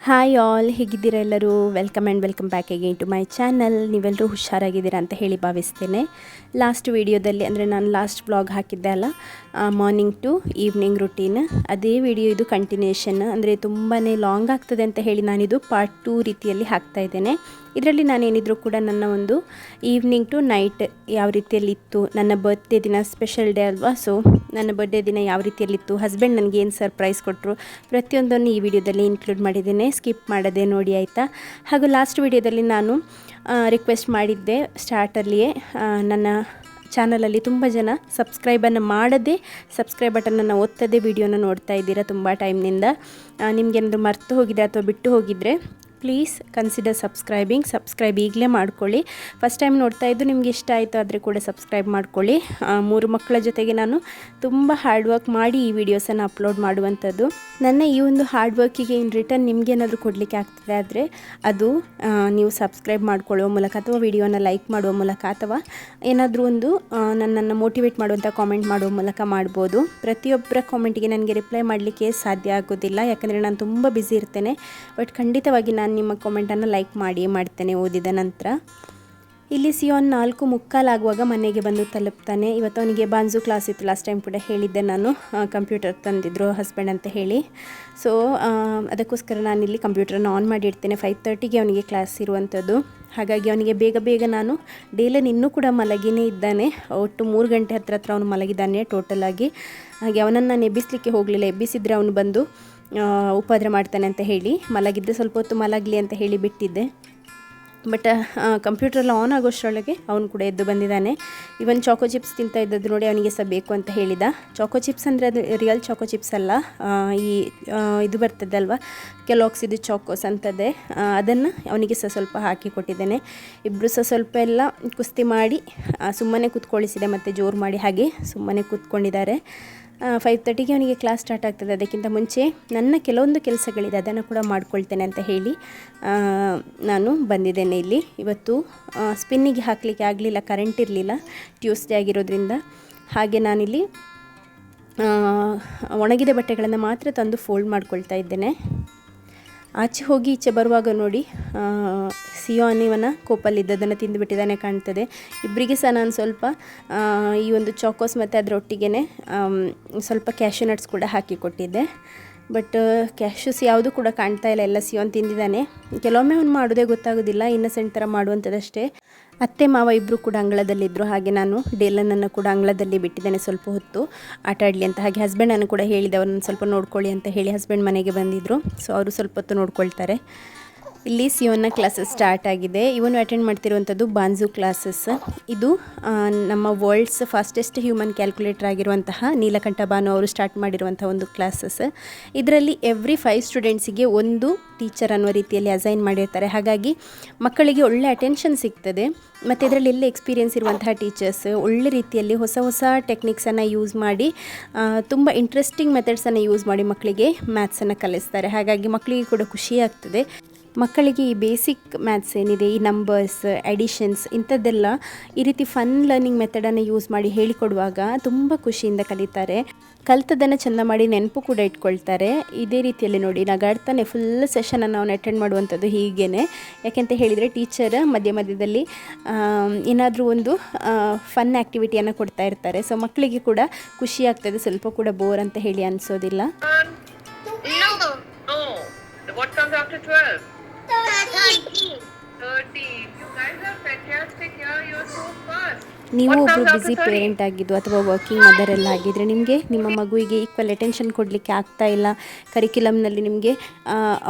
Hi all, ಹೇಗಿದ್ದೀರ ಎಲ್ಲರೂ? Welcome and welcome back again to my channel ನೀವೆಲ್ಲರೂ ಹುಷಾರಾಗಿದ್ದೀರಾ ಅಂತ ಹೇಳಿ ಭಾವಿಸ್ತೇನೆ. ಲಾಸ್ಟ್ ವಿಡಿಯೋದಲ್ಲಿ ಅಂದರೆ ನಾನು ಲಾಸ್ಟ್ ಬ್ಲಾಗ್ ಹಾಕಿದ್ದೆ ಅಲ್ಲ ಮಾರ್ನಿಂಗ್ ಟು ಈವ್ನಿಂಗ್ ರುಟೀನ್ ಅದೇ ವಿಡಿಯೋ ಇದು ಕಂಟಿನ್ಯೂಷನ್ ಅಂದರೆ ತುಂಬಾ ಲಾಂಗ್ ಆಗ್ತದೆ ಅಂತ ಹೇಳಿ ನಾನಿದು ಪಾರ್ಟ್ ಟೂ ರೀತಿಯಲ್ಲಿ ಹಾಕ್ತಾ ಇದ್ದೇನೆ. ಇದರಲ್ಲಿ ನಾನೇನಿದ್ರು ಕೂಡ ನನ್ನ ಒಂದು ಈವ್ನಿಂಗ್ ಟು ನೈಟ್ ಯಾವ ರೀತಿಯಲ್ಲಿ ಇತ್ತು ನನ್ನ ಬರ್ತ್ಡೇ ದಿನ ಸ್ಪೆಷಲ್ ಡೇ ಅಲ್ವಾ? ಸೊ ನನ್ನ ಬರ್ಡೇ ದಿನ ಯಾವ ರೀತಿಯಲ್ಲಿತ್ತು? ಹಸ್ಬೆಂಡ್ ನನಗೆ ಏನು ಸರ್ಪ್ರೈಸ್ ಕೊಟ್ಟರು ಪ್ರತಿಯೊಂದನ್ನು ಈ ವಿಡಿಯೋದಲ್ಲಿ ಇನ್ಕ್ಲೂಡ್ ಮಾಡಿದ್ದೇನೆ. ಸ್ಕಿಪ್ ಮಾಡದೆ ನೋಡಿ ಆಯಿತಾ? ಹಾಗೂ ಲಾಸ್ಟ್ ವಿಡಿಯೋದಲ್ಲಿ ನಾನು ರಿಕ್ವೆಸ್ಟ್ ಮಾಡಿದ್ದೆ ಸ್ಟಾರ್ಟಲ್ಲಿಯೇ ನನ್ನ ಚಾನಲಲ್ಲಿ ತುಂಬ ಜನ ಸಬ್ಸ್ಕ್ರೈಬನ್ನು ಮಾಡದೆ ಸಬ್ಸ್ಕ್ರೈಬ್ ಬಟನನ್ನು ಒತ್ತದೇ ವಿಡಿಯೋನ ನೋಡ್ತಾ ಇದ್ದೀರಾ ತುಂಬ ಟೈಮ್ನಿಂದ ನಿಮಗೇನಾದರೂ ಮರ್ತು ಹೋಗಿದೆ ಅಥವಾ ಬಿಟ್ಟು ಹೋಗಿದರೆ ಪ್ಲೀಸ್ ಕನ್ಸಿಡರ್ ಸಬ್ಸ್ಕ್ರೈಬಿಂಗ್ ಸಬ್ಸ್ಕ್ರೈಬ್ ಈಗಲೇ ಮಾಡ್ಕೊಳ್ಳಿ. ಫಸ್ಟ್ ಟೈಮ್ ನೋಡ್ತಾ ಇದ್ದು ನಿಮ್ಗೆ ಇಷ್ಟ ಆಯಿತು ಆದರೆ ಕೂಡ ಸಬ್ಸ್ಕ್ರೈಬ್ ಮಾಡ್ಕೊಳ್ಳಿ. ಮೂರು ಮಕ್ಕಳ ಜೊತೆಗೆ ನಾನು ತುಂಬ ಹಾರ್ಡ್ ವರ್ಕ್ ಮಾಡಿ ಈ ವಿಡಿಯೋಸನ್ನು ಅಪ್ಲೋಡ್ ಮಾಡುವಂಥದ್ದು. ನನ್ನ ಈ ಒಂದು ಹಾರ್ಡ್ ವರ್ಕಿಗೆ ಇನ್ ರಿಟರ್ನ್ ನಿಮಗೇನಾದರೂ ಕೊಡಲಿಕ್ಕೆ ಆಗ್ತದೆ ಆದರೆ ಅದು ನೀವು ಸಬ್ಸ್ಕ್ರೈಬ್ ಮಾಡ್ಕೊಳ್ಳುವ ಮೂಲಕ ಅಥವಾ ವಿಡಿಯೋನ ಲೈಕ್ ಮಾಡುವ ಮೂಲಕ ಅಥವಾ ಏನಾದರೂ ಒಂದು ನನ್ನನ್ನು ಮೋಟಿವೇಟ್ ಮಾಡುವಂಥ ಕಾಮೆಂಟ್ ಮಾಡುವ ಮೂಲಕ ಮಾಡ್ಬೋದು. ಪ್ರತಿಯೊಬ್ಬರ ಕಾಮೆಂಟಿಗೆ ನನಗೆ ರಿಪ್ಲೈ ಮಾಡಲಿಕ್ಕೆ ಸಾಧ್ಯ ಆಗೋದಿಲ್ಲ. ಯಾಕಂದರೆ ನಾನು ತುಂಬ ಬ್ಯುಸಿ ಇರ್ತೇನೆ. ಬಟ್ ಖಂಡಿತವಾಗಿ ನಾನು ನಿಮ್ಮ ಕಮೆಂಟನ್ನು ಲೈಕ್ ಮಾಡಿ, ಮಾಡ್ತೇನೆ ಓದಿದ ನಂತರ. ಇಲ್ಲಿ ಸಿಯೋನ್ ನಾಲ್ಕು ಮುಕ್ಕಾಲಾಗುವಾಗ ಮನೆಗೆ ಬಂದು ತಲುಪ್ತಾನೆ. ಇವತ್ತು ಅವನಿಗೆ ಬಾಂಜು ಕ್ಲಾಸ್ ಇತ್ತು. ಲಾಸ್ಟ್ ಟೈಮ್ ಕೂಡ ಹೇಳಿದ್ದೆ ನಾನು. ಕಂಪ್ಯೂಟರ್ ತಂದಿದ್ರು ಹಸ್ಬೆಂಡ್ ಅಂತ ಹೇಳಿ. ಸೊ ಅದಕ್ಕೋಸ್ಕರ ನಾನಿಲ್ಲಿ ಕಂಪ್ಯೂಟರನ್ನು ಆನ್ ಮಾಡಿಡ್ತೇನೆ. ಫೈವ್ ತರ್ಟಿಗೆ ಅವನಿಗೆ ಕ್ಲಾಸ್ ಇರುವಂಥದ್ದು. ಹಾಗಾಗಿ ಅವನಿಗೆ ಬೇಗ ಬೇಗ ನಾನು ಡೇಲನ್ ಇನ್ನೂ ಕೂಡ ಮಲಗಿನೇ ಇದ್ದಾನೆ. ಒಟ್ಟು ಮೂರು ಗಂಟೆ ಹತ್ರ ಹತ್ರ ಅವನು ಮಲಗಿದ್ದಾನೆ ಟೋಟಲ್ ಆಗಿ. ಹಾಗೆ ಅವನನ್ನು ನಾನು ಎಬ್ಬಿಸಲಿಕ್ಕೆ ಹೋಗಲಿಲ್ಲ. ಎಬ್ಬಿಸಿದರೆ ಅವನು ಬಂದು ಉಪದ್ರ ಮಾಡ್ತಾನೆ ಅಂತ ಹೇಳಿ. ಮಲಗಿದ್ದೆ ಸ್ವಲ್ಪ ಹೊತ್ತು ಮಲಗಲಿ ಅಂತ ಹೇಳಿ ಬಿಟ್ಟಿದ್ದೆ. ಬಟ್ ಕಂಪ್ಯೂಟ್ರಲ್ಲಿ ಆನ್ ಆಗೋಷ್ಟರೊಳಗೆ ಅವನು ಕೂಡ ಎದ್ದು ಬಂದಿದ್ದಾನೆ. ಇವನ್ ಚಾಕೋ ಚಿಪ್ಸ್ ತಿಂತಾ ಇದ್ದದ್ದು ನೋಡಿ ಅವನಿಗೆ ಸಹ ಬೇಕು ಅಂತ ಹೇಳಿದ. ಚಾಕೋ ಚಿಪ್ಸ್ ಅಂದರೆ ಅದು ರಿಯಲ್ ಚಾಕೋ ಚಿಪ್ಸ್ ಅಲ್ಲ. ಈ ಇದು ಬರ್ತದಲ್ವ ಅಲ್ವಾ? ಇದು ಚಾಕೋಸ್ ಅಂತದೆ ಅದನ್ನು ಅವನಿಗೆ ಸಹ ಸ್ವಲ್ಪ ಹಾಕಿ ಕೊಟ್ಟಿದ್ದೇನೆ. ಇಬ್ಬರು ಸಹ ಸ್ವಲ್ಪ ಎಲ್ಲ ಕುಸ್ತಿ ಮಾಡಿ ಸುಮ್ಮನೆ ಕೂತ್ಕೊಳಿಸಿದೆ ಮತ್ತು ಜೋರು ಮಾಡಿ ಹಾಗೆ ಸುಮ್ಮನೆ ಕೂತ್ಕೊಂಡಿದ್ದಾರೆ. ಫೈವ್ ತರ್ಟಿಗೆ ಅವನಿಗೆ ಕ್ಲಾಸ್ ಸ್ಟಾರ್ಟ್ ಆಗ್ತದೆ. ಅದಕ್ಕಿಂತ ಮುಂಚೆ ನನ್ನ ಕೆಲವೊಂದು ಕೆಲಸಗಳಿದೆ. ಅದನ್ನು ಕೂಡ ಮಾಡ್ಕೊಳ್ತೇನೆ ಅಂತ ಹೇಳಿ ನಾನು ಬಂದಿದ್ದೇನೆ ಇಲ್ಲಿ. ಇವತ್ತು ಸ್ಪಿನ್ನಿಗೆ ಹಾಕಲಿಕ್ಕೆ ಆಗಲಿಲ್ಲ ಕರೆಂಟ್ ಇರಲಿಲ್ಲ ಟ್ಯೂಸ್ಡೇ ಆಗಿರೋದ್ರಿಂದ. ಹಾಗೆ ನಾನಿಲ್ಲಿ ಒಣಗಿದ ಬಟ್ಟೆಗಳನ್ನು ಮಾತ್ರ ತಂದು ಫೋಲ್ಡ್ ಮಾಡ್ಕೊಳ್ತಾ ಇದ್ದೇನೆ. ಆಚೆ ಹೋಗಿ ಈಚೆ ಬರುವಾಗ ನೋಡಿ ಆ, ಸಿಯೋನ್ ಇವನ ಕೋಪಲ್ಲಿದ್ದದನ್ನು ತಿಂದುಬಿಟ್ಟಿದ್ದಾನೆ ಕಾಣ್ತದೆ. ಇಬ್ಬರಿಗೆ ಸಹ ನಾನು ಸ್ವಲ್ಪ ಈ ಒಂದು ಚಾಕೋಸ್ ಮತ್ತು ಅದರೊಟ್ಟಿಗೆ ಸ್ವಲ್ಪ ಕ್ಯಾಶ್ಯೂ ನಟ್ಸ್ ಕೂಡ ಹಾಕಿ ಕೊಟ್ಟಿದ್ದೆ. ಬಟ್ ಕ್ಯಾಶ್ಯೂಸ್ ಯಾವುದು ಕೂಡ ಕಾಣ್ತಾ ಇಲ್ಲ. ಎಲ್ಲ ಸಿಯೋನ್ ತಿಂದಿದ್ದಾನೆ. ಕೆಲವೊಮ್ಮೆ ಅವ್ನು ಮಾಡೋದೇ ಗೊತ್ತಾಗೋದಿಲ್ಲ. ಇನ್ನಸೆಂಟ್ ಥರ ಮಾಡುವಂಥದ್ದಷ್ಟೇ ಅತ್ತೆ ಮಾವ ಇಬ್ಬರು ಕೂಡ ಅಂಗಳದಲ್ಲಿದ್ದರು ಹಾಗೆ ನಾನು ಡೇಲನನ್ನು ಕೂಡ ಅಂಗಳದಲ್ಲಿ ಬಿಟ್ಟಿದ್ದೇನೆ ಸ್ವಲ್ಪ ಹೊತ್ತು. ಆಟ ಆಡಲಿ ಅಂತ ಹಾಗೆ ಹಸ್ಬೆಂಡನ್ನು ಕೂಡ ಹೇಳಿದೆ ಅವ್ರನ್ನ ಸ್ವಲ್ಪ ನೋಡ್ಕೊಳ್ಳಿ ಅಂತ ಹೇಳಿ ಹಸ್ಬೆಂಡ್ ಮನೆಗೆ ಬಂದಿದ್ದರು ಸೊ ಅವರು ಸ್ವಲ್ಪ ಹೊತ್ತು ನೋಡ್ಕೊಳ್ತಾರೆ. ಇಲ್ಲಿ ಸಿಯೋನ ಕ್ಲಾಸಸ್ ಸ್ಟಾರ್ಟ್ ಆಗಿದೆ. ಇವನು ಅಟೆಂಡ್ ಮಾಡ್ತಿರುವಂಥದ್ದು ಬಾನ್ಝು ಕ್ಲಾಸಸ್ ಇದು ನಮ್ಮ ವರ್ಲ್ಡ್ಸ್ ಫಾಸ್ಟೆಸ್ಟ್ ಹ್ಯೂಮನ್ ಕ್ಯಾಲ್ಕುಲೇಟರ್ ಆಗಿರುವಂತಹ ನೀಲಕಂಠ ಬಾನು ಅವರು ಸ್ಟಾರ್ಟ್ ಮಾಡಿರುವಂಥ ಒಂದು ಕ್ಲಾಸಸ್ ಇದರಲ್ಲಿ ಎವ್ರಿ ಫೈವ್ ಸ್ಟೂಡೆಂಟ್ಸಿಗೆ ಒಂದು ಟೀಚರ್ ಅನ್ನೋ ರೀತಿಯಲ್ಲಿ ಅಸೈನ್ ಮಾಡಿರ್ತಾರೆ. ಹಾಗಾಗಿ ಮಕ್ಕಳಿಗೆ ಒಳ್ಳೆ ಅಟೆನ್ಷನ್ ಸಿಗ್ತದೆ. ಮತ್ತು ಇದರಲ್ಲಿ ಎಲ್ಲ ಎಕ್ಸ್ಪೀರಿಯೆನ್ಸ್ ಇರುವಂತಹ ಟೀಚರ್ಸ್ ಒಳ್ಳೆ ರೀತಿಯಲ್ಲಿ ಹೊಸ ಹೊಸ ಟೆಕ್ನಿಕ್ಸನ್ನು ಯೂಸ್ ಮಾಡಿ ತುಂಬ ಇಂಟ್ರೆಸ್ಟಿಂಗ್ ಮೆಥಡ್ಸನ್ನು ಯೂಸ್ ಮಾಡಿ ಮಕ್ಕಳಿಗೆ ಮ್ಯಾಥ್ಸನ್ನು ಕಲಿಸ್ತಾರೆ. ಹಾಗಾಗಿ ಮಕ್ಕಳಿಗೆ ಕೂಡ ಖುಷಿ ಆಗ್ತದೆ. ಮಕ್ಕಳಿಗೆ ಈ ಬೇಸಿಕ್ ಮ್ಯಾಥ್ಸ್ ಏನಿದೆ, ಈ ನಂಬರ್ಸ್ ಎಡಿಷನ್ಸ್ ಇಂಥದ್ದೆಲ್ಲ ಈ ರೀತಿ ಫನ್ ಲರ್ನಿಂಗ್ ಮೆಥಡನ್ನು ಯೂಸ್ ಮಾಡಿ ಹೇಳಿಕೊಡುವಾಗ ತುಂಬ ಖುಷಿಯಿಂದ ಕಲಿತಾರೆ. ಕಲ್ತದನ್ನು ಚೆಂದ ಮಾಡಿ ನೆನಪು ಕೂಡ ಇಟ್ಕೊಳ್ತಾರೆ. ಇದೇ ರೀತಿಯಲ್ಲಿ ನೋಡಿ, ನಗಾಡ್ತಾನೆ ಫುಲ್ ಸೆಷನನ್ನು ಅವನು ಅಟೆಂಡ್ ಮಾಡುವಂಥದ್ದು ಹೀಗೇ ಯಾಕೆಂತ ಹೇಳಿದರೆ ಟೀಚರ್ ಮಧ್ಯ ಮಧ್ಯದಲ್ಲಿ ಏನಾದರೂ ಒಂದು ಫನ್ ಆ್ಯಕ್ಟಿವಿಟಿಯನ್ನು ಕೊಡ್ತಾ ಇರ್ತಾರೆ. ಸೊ ಮಕ್ಕಳಿಗೆ ಕೂಡ ಖುಷಿ ಆಗ್ತದೆ, ಸ್ವಲ್ಪ ಕೂಡ ಬೋರ್ ಅಂತ ಹೇಳಿ ಅನಿಸೋದಿಲ್ಲ. What comes after 12? ನೀವು ಒಬ್ಬರು ಬ್ಯುಸಿ after 13? ಪೇರೆಂಟ್ ಆಗಿದ್ದು ಅಥವಾ ವರ್ಕಿಂಗ್ ಮದರ್ ಎಲ್ಲ ಆಗಿದ್ದರೆ ನಿಮಗೆ ನಿಮ್ಮ ಮಗುವಿಗೆ ಈಕ್ವಲ್ ಅಟೆನ್ಷನ್ ಕೊಡಲಿಕ್ಕೆ ಆಗ್ತಾ ಇಲ್ಲ. ಕರಿಕ್ಯುಲಮ್ನಲ್ಲಿ ನಿಮಗೆ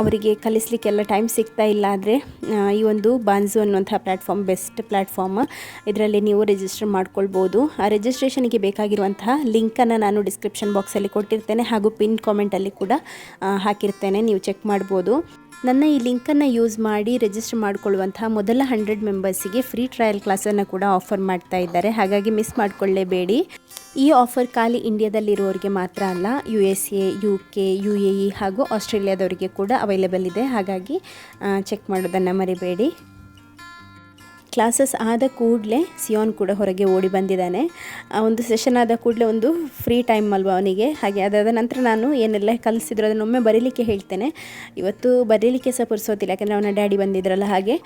ಅವರಿಗೆ ಕಲಿಸ್ಲಿಕ್ಕೆಲ್ಲ ಟೈಮ್ ಸಿಗ್ತಾ ಇಲ್ಲ ಆದರೆ ಈ ಒಂದು ಬಾನ್ಸು ಅನ್ನುವಂಥ ಪ್ಲ್ಯಾಟ್ಫಾರ್ಮ್ ಬೆಸ್ಟ್ ಪ್ಲ್ಯಾಟ್ಫಾರ್ಮ್ ಇದರಲ್ಲಿ ನೀವು ರಿಜಿಸ್ಟರ್ ಮಾಡ್ಕೊಳ್ಬೋದು. ಆ ರಿಜಿಸ್ಟ್ರೇಷನ್ಗೆ ಬೇಕಾಗಿರುವಂತಹ ಲಿಂಕನ್ನು ನಾನು ಡಿಸ್ಕ್ರಿಪ್ಷನ್ ಬಾಕ್ಸಲ್ಲಿ ಕೊಟ್ಟಿರ್ತೇನೆ ಹಾಗೂ ಪಿನ್ ಕಾಮೆಂಟಲ್ಲಿ ಕೂಡ ಹಾಕಿರ್ತೇನೆ. ನೀವು ಚೆಕ್ ಮಾಡ್ಬೋದು. ನನ್ನ ಈ ಲಿಂಕನ್ನು ಯೂಸ್ ಮಾಡಿ ರಿಜಿಸ್ಟರ್ ಮಾಡಿಕೊಳ್ಳುವಂತಹ ಮೊದಲ ಹಂಡ್ರೆಡ್ ಮೆಂಬರ್ಸಿಗೆ ಫ್ರೀ ಟ್ರಯಲ್ ಕ್ಲಾಸನ್ನು ಕೂಡ ಆಫರ್ ಮಾಡ್ತಾ ಇದ್ದಾರೆ. ಹಾಗಾಗಿ ಮಿಸ್ ಮಾಡಿಕೊಳ್ಳೇಬೇಡಿ. ಈ ಆಫರ್ ಖಾಲಿ ಇಂಡಿಯಾದಲ್ಲಿರುವವರಿಗೆ ಮಾತ್ರ ಅಲ್ಲ, U S A, U K, U A E ಹಾಗೂ ಆಸ್ಟ್ರೇಲಿಯಾದವರಿಗೆ ಕೂಡ ಅವೈಲೇಬಲ್ ಇದೆ. ಹಾಗಾಗಿ ಚೆಕ್ ಮಾಡೋದನ್ನು ಮರಿಬೇಡಿ. ಕ್ಲಾಸಸ್ ಆದ ಕೂಡಲೇ ಸಿಯೋನ್ ಕೂಡ ಹೊರಗೆ ಓಡಿ ಬಂದಿದ್ದಾನೆ. ಒಂದು ಸೆಷನ್ ಆದ ಕೂಡಲೇ ಒಂದು ಫ್ರೀ ಟೈಮ್ ಅಲ್ವಾ ಅವನಿಗೆ? ಹಾಗೆ ಅದಾದ ನಂತರ ನಾನು ಏನೆಲ್ಲ ಕಲಿಸಿದ್ರು ಅದನ್ನೊಮ್ಮೆ ಬರೀಲಿಕ್ಕೆ ಹೇಳ್ತೇನೆ. ಇವತ್ತು ಬರೀಲಿಕ್ಕೆ ಸಹ ಪುರ್ಸೋತಿಲ್ಲ, ಯಾಕಂದರೆ ಅವನ ಡ್ಯಾಡಿ ಬಂದಿದ್ರಲ್ಲ ಹಾಗೆ.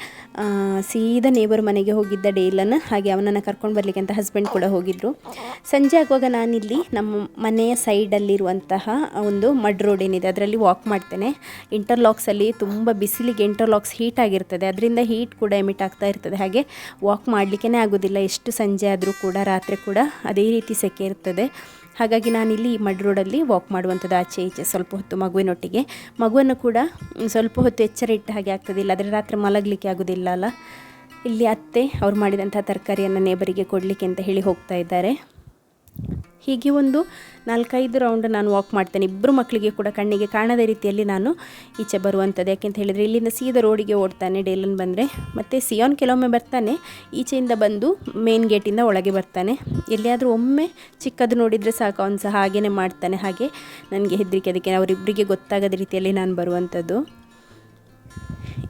ಸೀದಾ ನೇಬರ್ ಮನೆಗೆ ಹೋಗಿದ್ದ ಡೇಲನ್ನು ಹಾಗೆ ಅವನನ್ನು ಕರ್ಕೊಂಡು ಬರಲಿಕ್ಕೆ ಅಂತ ಹಸ್ಬೆಂಡ್ ಕೂಡ ಹೋಗಿದ್ದರು ಸಂಜೆ ಆಗುವಾಗ ನಾನಿಲ್ಲಿ ನಮ್ಮ ಮನೆಯ ಸೈಡಲ್ಲಿರುವಂತಹ ಒಂದು ಮಡ್ ರೋಡ್ ಏನಿದೆ, ಅದರಲ್ಲಿ ವಾಕ್ ಮಾಡ್ತೇನೆ. ಇಂಟರ್ಲಾಕ್ಸಲ್ಲಿ ತುಂಬ ಬಿಸಿಲಿಗೆ ಇಂಟರ್ಲಾಕ್ಸ್ ಹೀಟ್ ಆಗಿರ್ತದೆ. ಅದರಿಂದ ಹೀಟ್ ಕೂಡ ಎಮಿಟ್ ಆಗ್ತಾ ಇರ್ತದೆ. ಹಾಗೆ ವಾಕ್ ಮಾಡಲಿಕ್ಕೇ ಆಗೋದಿಲ್ಲ. ಎಷ್ಟು ಸಂಜೆ ಆದರೂ ಕೂಡ, ರಾತ್ರಿ ಕೂಡ ಅದೇ ರೀತಿ ಸೆಕೆ ಇರ್ತದೆ. ಹಾಗಾಗಿ ನಾನಿಲ್ಲಿ ಮಡ್ ರೋಡಲ್ಲಿ ವಾಕ್ ಮಾಡುವಂಥದ್ದು ಆಚೆ ಈಚೆ ಸ್ವಲ್ಪ ಹೊತ್ತು ಮಗುವಿನೊಟ್ಟಿಗೆ. ಮಗುವನ್ನು ಕೂಡ ಸ್ವಲ್ಪ ಹೊತ್ತು ಎಚ್ಚರ ಇಟ್ಟ ಹಾಗೆ ಆಗ್ತದಿಲ್ಲ. ಆದರೆ ರಾತ್ರಿ ಮಲಗಲಿಕ್ಕೆ ಆಗೋದಿಲ್ಲ ಅಲ್ಲ. ಇಲ್ಲಿ ಅತ್ತೆ ಅವ್ರು ಮಾಡಿದಂಥ ತರಕಾರಿಯನ್ನು ನೇಬರಿಗೆ ಕೊಡಲಿಕ್ಕೆ ಅಂತ ಹೇಳಿ ಹೋಗ್ತಾ ಇದ್ದಾರೆ. ಹೀಗೆ ಒಂದು ನಾಲ್ಕೈದು ರೌಂಡ್ ನಾನು ವಾಕ್ ಮಾಡ್ತೇನೆ. ಇಬ್ಬರು ಮಕ್ಕಳಿಗೆ ಕೂಡ ಕಣ್ಣಿಗೆ ಕಾಣದ ರೀತಿಯಲ್ಲಿ ನಾನು ಈಚೆ ಬರುವಂಥದ್ದು. ಯಾಕೆಂತ ಹೇಳಿದರೆ, ಇಲ್ಲಿಂದ ಸೀದಾ ರೋಡಿಗೆ ಓಡ್ತಾನೆ ಡೇಲನ್ ಬಂದರೆ. ಮತ್ತು ಸಿಯೋನ್ ಕೆಲವೊಮ್ಮೆ ಬರ್ತಾನೆ, ಈಚೆಯಿಂದ ಬಂದು ಮೇನ್ ಗೇಟಿಂದ ಒಳಗೆ ಬರ್ತಾನೆ. ಎಲ್ಲಿಯಾದರೂ ಒಮ್ಮೆ ಚಿಕ್ಕದು ನೋಡಿದರೆ ಸಾಕು, ಅವನು ಸಹ ಹಾಗೇ ಮಾಡ್ತಾನೆ. ಹಾಗೆ ನನಗೆ ಹೆದರಿಕೆ, ಅದಕ್ಕೆ ಅವರಿಬ್ಬರಿಗೆ ಗೊತ್ತಾಗದ ರೀತಿಯಲ್ಲಿ ನಾನು ಬರುವಂಥದ್ದು.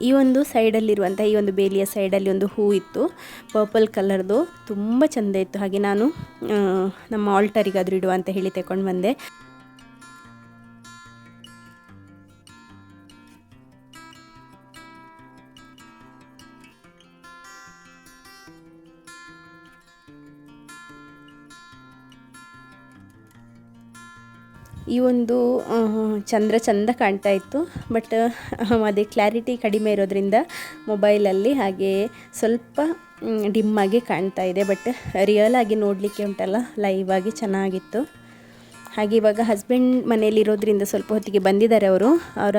ಈ ಒಂದು ಸೈಡಲ್ಲಿರುವಂಥ ಈ ಒಂದು ಬೇಲಿಯ ಸೈಡಲ್ಲಿ ಒಂದು ಹೂ ಇತ್ತು, ಪರ್ಪಲ್ ಕಲರ್ದು. ತುಂಬ ಚೆಂದ ಇತ್ತು. ಹಾಗೆ ನಾನು ನಮ್ಮ ಆಲ್ಟರಿಗಾದರೂ ಇಡುವ ಅಂತ ಹೇಳಿ ತಗೊಂಡು ಬಂದೆ. ಈ ಒಂದು ಚಂದ್ರ ಚಂದ ಕಾಣ್ತಾ ಇತ್ತು. ಬಟ್ ಅದೇ ಕ್ಲಾರಿಟಿ ಕಡಿಮೆ ಇರೋದ್ರಿಂದ ಮೊಬೈಲಲ್ಲಿ ಹಾಗೆ ಸ್ವಲ್ಪ ಡಿಮ್ಮಾಗಿ ಕಾಣ್ತಾ ಇದೆ. ಬಟ್ ರಿಯಲ್ ಆಗಿ ನೋಡಲಿಕ್ಕೆ ಉಂಟಲ್ಲ ಲೈವ್ ಆಗಿ ಚೆನ್ನಾಗಿತ್ತು. ಹಾಗೆ ಇವಾಗ ಹಸ್ಬೆಂಡ್ ಮನೆಯಲ್ಲಿರೋದ್ರಿಂದ ಸ್ವಲ್ಪ ಹೊತ್ತಿಗೆ ಬಂದಿದ್ದಾರೆ ಅವರು. ಅವರ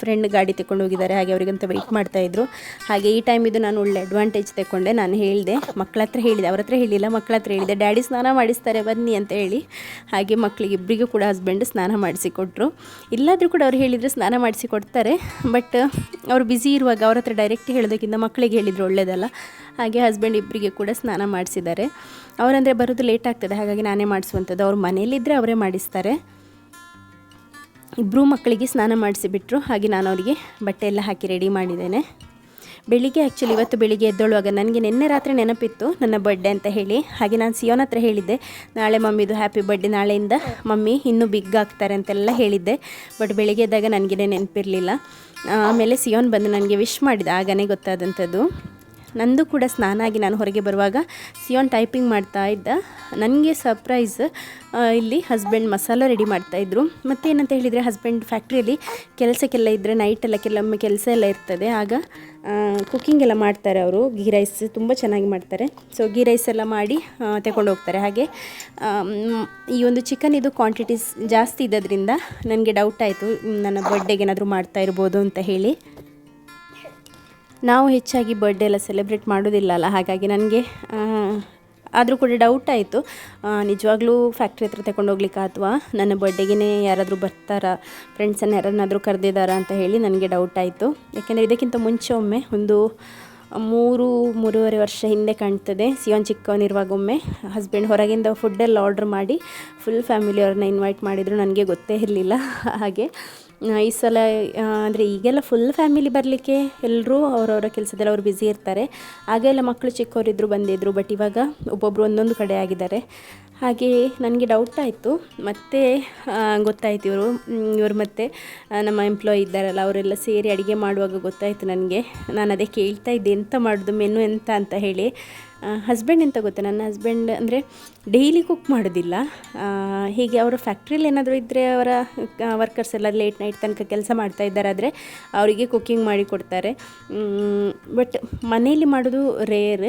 ಫ್ರೆಂಡ್ ಗಾಡಿ ತಗೊಂಡು ಹೋಗಿದ್ದಾರೆ. ಹಾಗೆ ಅವರಿಗಂತ ವೆಯ್ಟ್ ಮಾಡ್ತಾಯಿದ್ರು ಹಾಗೆ ಈ ಟೈಮ್ ಇದು ನಾನು ಒಳ್ಳೆ ಅಡ್ವಾಂಟೇಜ್ ತಗೊಂಡೆ ನಾನು ಹೇಳಿದೆ ಮಕ್ಕಳ ಹತ್ರ ಹೇಳಿದೆ. ಅವ್ರ ಹತ್ರ ಹೇಳಿಲ್ಲ ಮಕ್ಕಳ ಹತ್ರ ಹೇಳಿದೆ. ಡ್ಯಾಡಿ ಸ್ನಾನ ಮಾಡಿಸ್ತಾರೆ, ಬನ್ನಿ ಅಂತ ಹೇಳಿ. ಹಾಗೆ ಮಕ್ಕಳಿಗೆ ಇಬ್ಬರಿಗೂ ಕೂಡ ಹಸ್ಬೆಂಡ್ ಸ್ನಾನ ಮಾಡಿಸಿಕೊಟ್ರು. ಇಲ್ಲಾದರೂ ಕೂಡ ಅವ್ರು ಹೇಳಿದರೆ ಸ್ನಾನ ಮಾಡಿಸಿ ಕೊಡ್ತಾರೆ ಬಟ್ ಅವ್ರು ಬ್ಯುಸಿ ಇರುವಾಗ ಅವ್ರ ಹತ್ರ ಡೈರೆಕ್ಟ್ ಹೇಳೋದಕ್ಕಿಂತ ಮಕ್ಕಳಿಗೆ ಹೇಳಿದರೆ ಒಳ್ಳೆಯದಲ್ಲ ಹಾಗೆ ಹಸ್ಬೆಂಡ್ ಇಬ್ಬರಿಗೆ ಕೂಡ ಸ್ನಾನ ಮಾಡಿಸಿದ್ದಾರೆ. ಅವರಂದರೆ ಬರೋದು ಲೇಟ್ ಆಗ್ತದೆ, ಹಾಗಾಗಿ ನಾನೇ ಮಾಡಿಸುವಂಥದ್ದು. ಅವ್ರ ಮನೇಲಿದ್ದರೆ ಅವರೇ ಮಾಡಿಸ್ತಾರೆ. ಇಬ್ಬರೂ ಮಕ್ಕಳಿಗೆ ಸ್ನಾನ ಮಾಡಿಸಿಬಿಟ್ರು, ಹಾಗೆ ನಾನು ಅವರಿಗೆ ಬಟ್ಟೆ ಎಲ್ಲ ಹಾಕಿ ರೆಡಿ ಮಾಡಿದ್ದೇನೆ. ಬೆಳಿಗ್ಗೆ ಆ್ಯಕ್ಚುಲಿ ಇವತ್ತು ಬೆಳಿಗ್ಗೆ ಎದ್ದೊಳುವಾಗ ನನಗೆ ನಿನ್ನೆ ರಾತ್ರಿ ನೆನಪಿತ್ತು, ನನ್ನ ಬರ್ಡೇ ಅಂತ ಹೇಳಿ. ಹಾಗೆ ನಾನು ಸಿಯೋನ್ ಹತ್ರ ಹೇಳಿದ್ದೆ, ನಾಳೆ ಮಮ್ಮಿದು ಹ್ಯಾಪಿ ಬರ್ಡೇ ನಾಳೆಯಿಂದ ಮಮ್ಮಿ ಇನ್ನೂ ಬಿಗ್ ಆಗ್ತಾರೆ ಅಂತೆಲ್ಲ ಹೇಳಿದ್ದೆ. ಬಟ್ ಬೆಳಿಗ್ಗೆ ಎದ್ದಾಗ ನನಗೆ ನೆನಪಿರಲಿಲ್ಲ. ಆಮೇಲೆ ಸಿಯೋನ್ ಬಂದು ನನಗೆ ವಿಶ್ ಮಾಡಿದ, ಆಗನೇ ಗೊತ್ತಾದಂಥದ್ದು. ನಂದು ಕೂಡ ಸ್ನಾನ ಆಗಿ ನಾನು ಹೊರಗೆ ಬರುವಾಗ ಸಿಯೋನ್ ಟೈಪಿಂಗ್ ಮಾಡ್ತಾ ಇದ್ದ. ನನಗೆ ಸರ್ಪ್ರೈಸ್ ಇಲ್ಲಿ ಹಸ್ಬೆಂಡ್ ಮಸಾಲ ರೆಡಿ ಮಾಡ್ತಾಯಿದ್ರು ಮತ್ತು ಏನಂತ ಹೇಳಿದರೆ ಹಸ್ಬೆಂಡ್ ಫ್ಯಾಕ್ಟ್ರಿಯಲ್ಲಿ ಕೆಲಸಕ್ಕೆಲ್ಲ ಇದ್ದರೆ ನೈಟೆಲ್ಲ ಕೆಲವೊಮ್ಮೆ ಕೆಲಸ ಎಲ್ಲ ಇರ್ತದೆ. ಆಗ ಕುಕ್ಕಿಂಗ್ ಎಲ್ಲ ಮಾಡ್ತಾರೆ ಅವರು. ಗೀ ರೈಸ್ ತುಂಬ ಚೆನ್ನಾಗಿ ಮಾಡ್ತಾರೆ. ಸೊ ಗೀ ರೈಸ್ ಎಲ್ಲ ಮಾಡಿ ತಗೊಂಡು ಹೋಗ್ತಾರೆ. ಹಾಗೆ ಈ ಒಂದು ಚಿಕನ್ ಇದು ಕ್ವಾಂಟಿಟೀಸ್ ಜಾಸ್ತಿ ಇದ್ದದ್ರಿಂದ ನನಗೆ ಡೌಟ್ ಆಯಿತು. ನನ್ನ ಬರ್ಡೇಗೆ ಏನಾದರೂ ಮಾಡ್ತಾ ಇರ್ಬೋದು ಅಂತ ಹೇಳಿ. ನಾವು ಹೆಚ್ಚಾಗಿ ಬರ್ಡೇ ಎಲ್ಲ ಸೆಲೆಬ್ರೇಟ್ ಮಾಡೋದಿಲ್ಲ ಅಲ್ಲ ಹಾಗಾಗಿ ನನಗೆ ಆದರೂ ಕೂಡ ಡೌಟ್ ಆಯಿತು. ನಿಜವಾಗ್ಲೂ ಫ್ಯಾಕ್ಟ್ರಿ ಹತ್ರ ತಗೊಂಡು ಹೋಗ್ಲಿಕ್ಕೆ ಅಥವಾ ನನ್ನ ಬರ್ಡೇಗೆ ಯಾರಾದರೂ ಬರ್ತಾರಾ ಫ್ರೆಂಡ್ಸನ್ನು ಯಾರನ್ನಾದರೂ ಕರೆದಿದ್ದಾರಾ ಅಂತ ಹೇಳಿ ನನಗೆ ಡೌಟ್ ಆಯಿತು. ಯಾಕೆಂದರೆ ಇದಕ್ಕಿಂತ ಮುಂಚೆ ಒಮ್ಮೆ ಒಂದು ಮೂರು, ಮೂರುವರೆ ವರ್ಷ ಹಿಂದೆ ಕಾಣ್ತದೆ, ಸಿಯೋನ್ ಚಿಕ್ಕವನಿರುವಾಗ ಒಮ್ಮೆ ಹಸ್ಬೆಂಡ್ ಹೊರಗಿಂದ ಫುಡ್ಡೆಲ್ಲ ಆರ್ಡ್ರ್ ಮಾಡಿ ಫುಲ್ ಫ್ಯಾಮಿಲಿಯವ್ರನ್ನ ಇನ್ವೈಟ್ ಮಾಡಿದರು, ನನಗೆ ಗೊತ್ತೇ ಇರಲಿಲ್ಲ. ಹಾಗೆ ಈ ಸಲ ಅಂದರೆ ಈಗೆಲ್ಲ ಫುಲ್ ಫ್ಯಾಮಿಲಿ ಬರಲಿಕ್ಕೆ ಎಲ್ಲರೂ ಅವರವರ ಕೆಲಸದಲ್ಲಿ ಅವರು ಬ್ಯುಸಿ ಇರ್ತಾರೆ. ಆಗೆಲ್ಲ ಮಕ್ಕಳು ಚಿಕ್ಕವರಿದ್ದರು ಬಂದಿದ್ದರು ಬಟ್ ಇವಾಗ ಒಬ್ಬೊಬ್ಬರು ಒಂದೊಂದು ಕಡೆ ಆಗಿದ್ದಾರೆ. ಹಾಗೆ ನನಗೆ ಡೌಟ್ ಆಯಿತು. ಮತ್ತೆ ಗೊತ್ತಾಯ್ತು ಇವರು ಇವರು ಮತ್ತೆ ನಮ್ಮ ಎಂಪ್ಲಾಯ್ ಇದ್ದಾರಲ್ಲ, ಅವರೆಲ್ಲ ಸೇರಿ ಅಡುಗೆ ಮಾಡುವಾಗ ಗೊತ್ತಾಯಿತು ನನಗೆ. ನಾನು ಅದೇ ಕೇಳ್ತಾ ಇದ್ದೆ, ಎಂತ ಮಾಡೋದು ಮೆನು ಎಂತ? ಅಂತ ಹೇಳಿ. ಹಸ್ಬೆಂಡ್ ಎಂತ ಗೊತ್ತಾ? ನನ್ನ ಹಸ್ಬೆಂಡ್ ಅಂದರೆ ಡೈಲಿ ಕುಕ್ ಮಾಡೋದಿಲ್ಲ. ಹೀಗೆ ಅವರು ಫ್ಯಾಕ್ಟ್ರಿಲಿ ಏನಾದರೂ ಇದ್ದರೆ ಅವರ ವರ್ಕರ್ಸ್ ಎಲ್ಲ ಲೇಟ್ ನೈಟ್ ತನಕ ಕೆಲಸ ಮಾಡ್ತಾ ಇದ್ದಾರಾದರೆ ಅವರಿಗೆ ಕುಕ್ಕಿಂಗ್ ಮಾಡಿ ಕೊಡ್ತಾರೆ. ಬಟ್ ಮನೆಯಲ್ಲಿ ಮಾಡೋದು ರೇರ್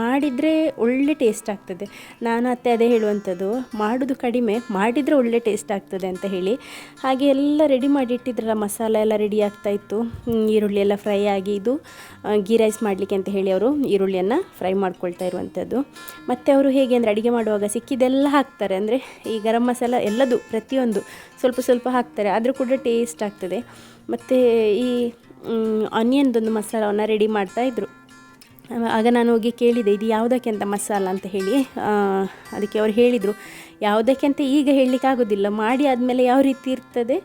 ಮಾಡಿದರೆ ಒಳ್ಳೆ ಟೇಸ್ಟ್ ಆಗ್ತದೆ. ನಾನು ಅತ್ತೆ ಅದೇ ಹೇಳುವಂಥದ್ದು, ಮಾಡೋದು ಕಡಿಮೆ, ಮಾಡಿದರೆ ಒಳ್ಳೆ ಟೇಸ್ಟ್ ಆಗ್ತದೆ ಅಂತ ಹೇಳಿ. ಹಾಗೆ ಎಲ್ಲ ರೆಡಿ ಮಾಡಿ ಇಟ್ಟಿದ್ರಲ್ಲ ಮಸಾಲ ಎಲ್ಲ ರೆಡಿ ಆಗ್ತಾ ಇತ್ತು. ಈರುಳ್ಳಿ ಎಲ್ಲ ಫ್ರೈ ಆಗಿ ಇದು ಗೀ ರೈಸ್ ಮಾಡಲಿಕ್ಕೆ ಅಂತ ಹೇಳಿ ಅವರು ಈರುಳ್ಳಿಯನ್ನು ಫ್ರೈ ಮಾಡ್ಕೊಳ್ತಾ ಇರುವಂಥದ್ದು. ಮತ್ತು ಅವರು ಹೇಗೆ ಅಂದರೆ ಅಡುಗೆ ಮಾಡುವಾಗ ಸಿಕ್ಕಿದೆಲ್ಲ ಹಾಕ್ತಾರೆ. ಅಂದರೆ ಈ ಗರಂ ಮಸಾಲ ಎಲ್ಲದು ಪ್ರತಿಯೊಂದು ಸ್ವಲ್ಪ ಸ್ವಲ್ಪ ಹಾಕ್ತಾರೆ. ಆದರೂ ಕೂಡ ಟೇಸ್ಟ್ ಆಗ್ತದೆ. ಮತ್ತು ಈ ಆನಿಯನ್ದೊಂದು ಮಸಾಲವನ್ನು ರೆಡಿ ಮಾಡ್ತಾಯಿದ್ರು ಆಗ ನಾನು ಹೋಗಿ ಕೇಳಿದೆ, ಇದು ಯಾವುದಕ್ಕೆ ಅಂತ ಮಸಾಲ ಅಂತ ಹೇಳಿ. ಅದಕ್ಕೆ ಅವರು ಹೇಳಿದರು, ಯಾವುದಕ್ಕೆ ಅಂತ ಈಗ ಹೇಳಲಿಕ್ಕೆ ಆಗೋದಿಲ್ಲ ಮಾಡಿ ಆದಮೇಲೆ ಯಾವ ರೀತಿ ಇರ್ತದೆ?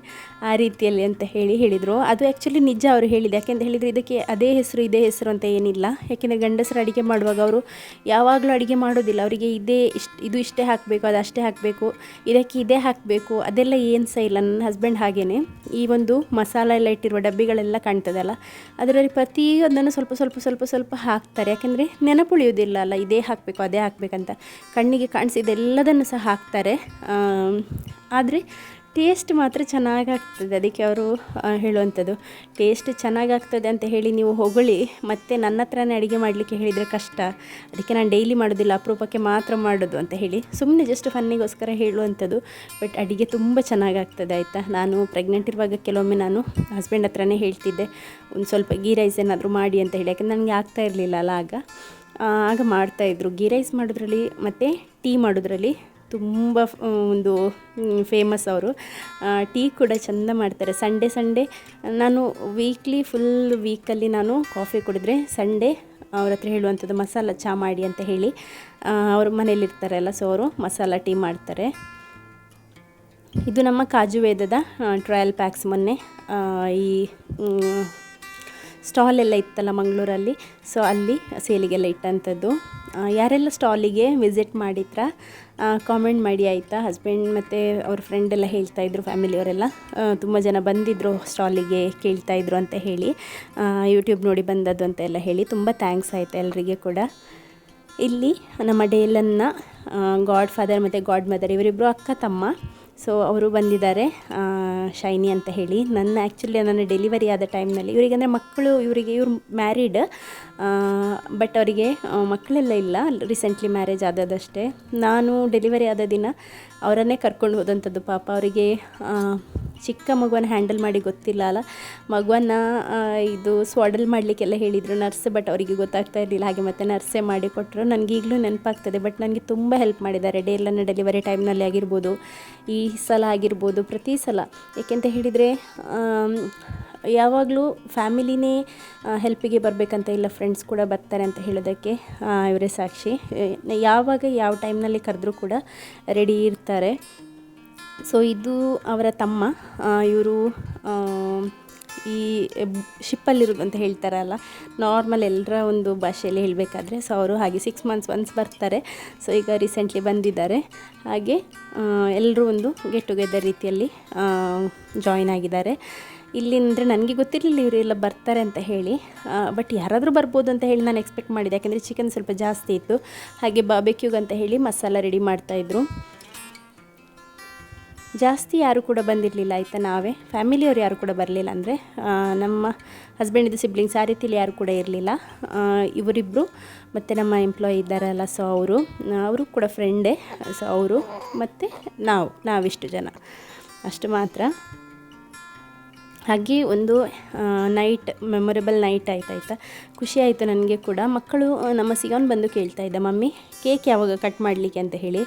ಆ ರೀತಿಯಲ್ಲಿ ಅಂತ ಹೇಳಿ ಹೇಳಿದರು. ಅದು ಆ್ಯಕ್ಚುಲಿ ನಿಜ ಅವರು ಹೇಳಿದೆ ಯಾಕೆಂತ ಹೇಳಿದರೆ ಇದಕ್ಕೆ ಅದೇ ಹೆಸರು, ಇದೇ ಹೆಸರು ಅಂತ ಏನಿಲ್ಲ. ಯಾಕೆಂದರೆ ಗಂಡಸರು ಅಡುಗೆ ಮಾಡುವಾಗ ಅವರು ಯಾವಾಗಲೂ ಅಡುಗೆ ಮಾಡೋದಿಲ್ಲ. ಅವರಿಗೆ ಇದೇ ಇಷ್ಟು, ಇದು ಇಷ್ಟೇ ಹಾಕಬೇಕು, ಅದು ಅಷ್ಟೇ ಹಾಕಬೇಕು, ಇದಕ್ಕೆ ಇದೇ ಹಾಕಬೇಕು, ಅದೆಲ್ಲ ಏನು ಸಹ ಇಲ್ಲ. ನನ್ನ ಹಸ್ಬೆಂಡ್ ಹಾಗೇ ಈ ಒಂದು ಮಸಾಲ ಎಲ್ಲ ಇಟ್ಟಿರುವ ಡಬ್ಬಿಗಳೆಲ್ಲ ಕಾಣ್ತದಲ್ಲ ಅದರಲ್ಲಿ ಪ್ರತಿಯೊಂದನ್ನು ಸ್ವಲ್ಪ ಸ್ವಲ್ಪ ಸ್ವಲ್ಪ ಸ್ವಲ್ಪ ಹಾಕ್ತಾರೆ. ಯಾಕೆಂದರೆ ನೆನಪುಳಿಯೋದಿಲ್ಲ ಅಲ್ಲ. ಇದೇ ಹಾಕಬೇಕು, ಅದೇ ಹಾಕಬೇಕಂತ. ಕಣ್ಣಿಗೆ ಕಾಣಿಸಿದೆಲ್ಲದನ್ನು ಸಹ ಹಾಕ್ತಾರೆ. ಆದರೆ ಟೇಸ್ಟ್ ಮಾತ್ರ ಚೆನ್ನಾಗಾಗ್ತದೆ. ಅದಕ್ಕೆ ಅವರು ಹೇಳುವಂಥದ್ದು, ಟೇಸ್ಟ್ ಚೆನ್ನಾಗಾಗ್ತದೆ ಅಂತ ಹೇಳಿ ನೀವು ಹೊಗಳಿ, ಮತ್ತೆ ನನ್ನ ಹತ್ರನೇ ಅಡುಗೆ ಮಾಡಲಿಕ್ಕೆ ಹೇಳಿದರೆ ಕಷ್ಟ. ಅದಕ್ಕೆ ನಾನು ಡೈಲಿ ಮಾಡೋದಿಲ್ಲ, ಅಪರೂಪಕ್ಕೆ ಮಾತ್ರ ಮಾಡೋದು ಅಂತ ಹೇಳಿ ಸುಮ್ಮನೆ ಜಸ್ಟ್ ಫನ್ನಿಗೋಸ್ಕರ ಹೇಳುವಂಥದ್ದು. ಬಟ್ ಅಡುಗೆ ತುಂಬ ಚೆನ್ನಾಗಾಗ್ತದೆ, ಆಯಿತಾ? ನಾನು ಪ್ರೆಗ್ನೆಂಟ್ ಇರುವಾಗ ಕೆಲವೊಮ್ಮೆ ನಾನು ಹಸ್ಬೆಂಡ್ ಹತ್ರನೇ ಹೇಳ್ತಿದ್ದೆ, ಒಂದು ಸ್ವಲ್ಪ ಗೀ ರೈಸ್ ಏನಾದರೂ ಮಾಡಿ ಅಂತ ಹೇಳಿ. ಯಾಕೆ ನನಗೆ ಆಗ್ತಾ ಇರಲಿಲ್ಲ ಅಲ್ಲ ಆಗ. ಆಗ ಮಾಡ್ತಾಯಿದ್ರು ಗೀ ರೈಸ್ ಮಾಡೋದ್ರಲ್ಲಿ ಮತ್ತು ಟೀ ಮಾಡೋದ್ರಲ್ಲಿ ತುಂಬ ಒಂದು ಫೇಮಸ್ ಅವರು. ಟೀ ಕೂಡ ಚೆಂದ ಮಾಡ್ತಾರೆ. ಸಂಡೇ ಸಂಡೆ ನಾನು ವೀಕ್ಲಿ ಫುಲ್ ವೀಕಲ್ಲಿ ನಾನು ಕಾಫಿ ಕುಡಿದ್ರೆ ಸಂಡೇ ಅವ್ರ ಹತ್ರ ಹೇಳುವಂಥದ್ದು ಮಸಾಲ ಚಹಾ ಮಾಡಿ ಅಂತ ಹೇಳಿ ಅವ್ರ ಮನೇಲಿರ್ತಾರಲ್ಲ ಸೊ ಅವರು ಮಸಾಲ ಟೀ ಮಾಡ್ತಾರೆ. ಇದು ನಮ್ಮ ಕಾಜು ವೇದದ ಟ್ರಯಲ್ ಪ್ಯಾಕ್ಸ್ ಮೊನ್ನೆ ಈ ಸ್ಟಾಲ್ ಎಲ್ಲ ಇತ್ತಲ್ಲ ಮಂಗಳೂರಲ್ಲಿ ಸೊ ಅಲ್ಲಿ ಸೇಲಿಗೆಲ್ಲ ಇಟ್ಟಂಥದ್ದು. ಯಾರೆಲ್ಲ ಸ್ಟಾಲಿಗೆ ವಿಸಿಟ್ ಮಾಡಿದ್ರ ಕಾಮೆಂಟ್ ಮಾಡಿ, ಆಯಿತಾ? ಹಸ್ಬೆಂಡ್ ಮತ್ತು ಅವ್ರ ಫ್ರೆಂಡ್ ಎಲ್ಲ ಹೇಳ್ತಾ ಇದ್ರು ಫ್ಯಾಮಿಲಿಯವರೆಲ್ಲ ತುಂಬ ಜನ ಬಂದಿದ್ದರು ಸ್ಟಾಲಿಗೆ ಕೇಳ್ತಾ ಇದ್ರು ಅಂತ ಹೇಳಿ. ಯೂಟ್ಯೂಬ್ ನೋಡಿ ಬಂದದ್ದು ಅಂತ ಎಲ್ಲ ಹೇಳಿ. ತುಂಬ ಥ್ಯಾಂಕ್ಸ್ ಆಯಿತು ಎಲ್ಲರಿಗೆ ಕೂಡ. ಇಲ್ಲಿ ನಮ್ಮ ಡೇಲನ್ನ ಗಾಡ್ ಫಾದರ್ ಮತ್ತು ಗಾಡ್ ಮದರ್ ಇವರಿಬ್ಬರು ಅಕ್ಕ ತಮ್ಮ. ಸೊ ಅವರು ಬಂದಿದ್ದಾರೆ ಶೈನಿ ಅಂತ ಹೇಳಿ. ನನ್ನ ಆ್ಯಕ್ಚುಲಿ ನನ್ನ ಡೆಲಿವರಿ ಆದ ಟೈಮ್ನಲ್ಲಿ ಇವರಿಗೆ ಅಂದರೆ ಮಕ್ಕಳು ಇವರಿಗೆ, ಇವ್ರು ಮ್ಯಾರಿಡ್ ಬಟ್ ಅವರಿಗೆ ಮಕ್ಕಳೆಲ್ಲ ಇಲ್ಲ. ರೀಸೆಂಟ್ಲಿ ಮ್ಯಾರೇಜ್ ಆದದಷ್ಟೇ. ನಾನು ಡೆಲಿವರಿ ಆದ ದಿನ ಅವರನ್ನೇ ಕರ್ಕೊಂಡು ಹೋದಂಥದ್ದು ಪಾಪ. ಅವರಿಗೆ ಚಿಕ್ಕ ಮಗುವನ್ನು ಹ್ಯಾಂಡಲ್ ಮಾಡಿ ಗೊತ್ತಿಲ್ಲ ಅಲ್ಲ. ಮಗುವನ್ನು ಇದು ಸ್ವಾಡಲ್ ಮಾಡಲಿಕ್ಕೆಲ್ಲ ಹೇಳಿದರು ನರ್ಸ್ ಬಟ್ ಅವರಿಗೆ ಗೊತ್ತಾಗ್ತಾ ಇರಲಿಲ್ಲ. ಹಾಗೆ ಮತ್ತೆ ನರ್ಸೇ ನನಗೆ ಈಗಲೂ ನೆನಪಾಗ್ತದೆ ಬಟ್ ನನಗೆ ತುಂಬ ಹೆಲ್ಪ್ ಮಾಡಿದ್ದಾರೆ. ಡೇ ಎಲ್ಲ ಡೆಲಿವರಿ ಟೈಮ್ನಲ್ಲಿ ಆಗಿರ್ಬೋದು. ಈ ಸಲ ಆಗಿರ್ಬೋದು, ಪ್ರತಿ ಸಲ. ಏಕೆಂತ ಹೇಳಿದರೆ ಯಾವಾಗಲೂ ಫ್ಯಾಮಿಲಿನೇ ಹೆಲ್ಪಿಗೆ ಬರಬೇಕಂತ ಇಲ್ಲ, ಫ್ರೆಂಡ್ಸ್ ಕೂಡ ಬರ್ತಾರೆ ಅಂತ ಹೇಳೋದಕ್ಕೆ ಇವರೇ ಸಾಕ್ಷಿ. ಯಾವಾಗ ಯಾವ ಟೈಮ್ನಲ್ಲಿ ಕರೆದ್ರೂ ಕೂಡ ರೆಡಿ ಇರ್ತಾರೆ. ಸೊ, ಇದು ಅವರ ತಮ್ಮ ಇವರು ಈ ಶಿಪ್ಪಲ್ಲಿರೋದು ಅಂತ ಹೇಳ್ತಾರಲ್ಲ ನಾರ್ಮಲ್ ಎಲ್ಲರ ಒಂದು ಭಾಷೆಯಲ್ಲಿ ಹೇಳಬೇಕಾದ್ರೆ ಸೊ ಅವರು ಹಾಗೆ ಸಿಕ್ಸ್ ಮಂತ್ಸ್ ಒನ್ಸ್ ಬರ್ತಾರೆ. ಸೊ ಈಗ ರೀಸೆಂಟ್ಲಿ ಬಂದಿದ್ದಾರೆ. ಹಾಗೆ ಎಲ್ಲರೂ ಒಂದು ಗೆಟ್ ಟುಗೆದರ್ ರೀತಿಯಲ್ಲಿ ಜಾಯಿನ್ ಆಗಿದ್ದಾರೆ. ಇಲ್ಲಿ ಅಂದರೆ ನನಗೆ ಗೊತ್ತಿರಲಿಲ್ಲ ಇವರೆಲ್ಲ ಬರ್ತಾರೆ ಅಂತ ಹೇಳಿ. ಬಟ್ ಯಾರಾದರೂ ಬರ್ಬೋದು ಅಂತ ಹೇಳಿ ನಾನು ಎಕ್ಸ್ಪೆಕ್ಟ್ ಮಾಡಿದೆ. ಯಾಕೆಂದರೆ ಚಿಕನ್ ಸ್ವಲ್ಪ ಜಾಸ್ತಿ ಇತ್ತು. ಹಾಗೆ ಬಾಬೆಕ್ಯೂಗ್ ಅಂತ ಹೇಳಿ ಮಸಾಲ ರೆಡಿ ಮಾಡ್ತಾಯಿದ್ರು ಜಾಸ್ತಿ ಯಾರು ಕೂಡ ಬಂದಿರಲಿಲ್ಲ ಆಯಿತಾ ನಾವೇ? ಫ್ಯಾಮಿಲಿಯವ್ರು ಯಾರು ಕೂಡ ಬರಲಿಲ್ಲ ಅಂದರೆ ನಮ್ಮ ಹಸ್ಬೆಂಡಿದ್ದು ಸಿಬ್ಲಿಂಗ್ಸ್ ಆ ರೀತಿಲಿ ಯಾರು ಕೂಡ ಇರಲಿಲ್ಲ. ಇವರಿಬ್ಬರು ಮತ್ತು ನಮ್ಮ ಎಂಪ್ಲಾಯ್ ಇದ್ದಾರಲ್ಲ ಸೊ ಅವರು ಅವರು ಕೂಡ ಫ್ರೆಂಡೇ ಸೊ ಅವರು ಮತ್ತು ನಾವು, ನಾವಿಷ್ಟು ಜನ. ಅಷ್ಟು ಮಾತ್ರ. ಹಾಗೆ ಒಂದು ನೈಟ್ ಮೆಮೊರೇಬಲ್ ನೈಟ್ ಆಯ್ತು ಆಯಿತಾ? ಖುಷಿ ಆಯಿತು ನನಗೆ ಕೂಡ. ಮಕ್ಕಳು ನಮ್ಮ ಸಿಗೋನ್ ಬಂದು ಕೇಳ್ತಾ ಇದ್ದ, ಮಮ್ಮಿ ಕೇಕ್ ಯಾವಾಗ ಕಟ್ ಮಾಡಲಿಕ್ಕೆ? ಅಂತ ಹೇಳಿ.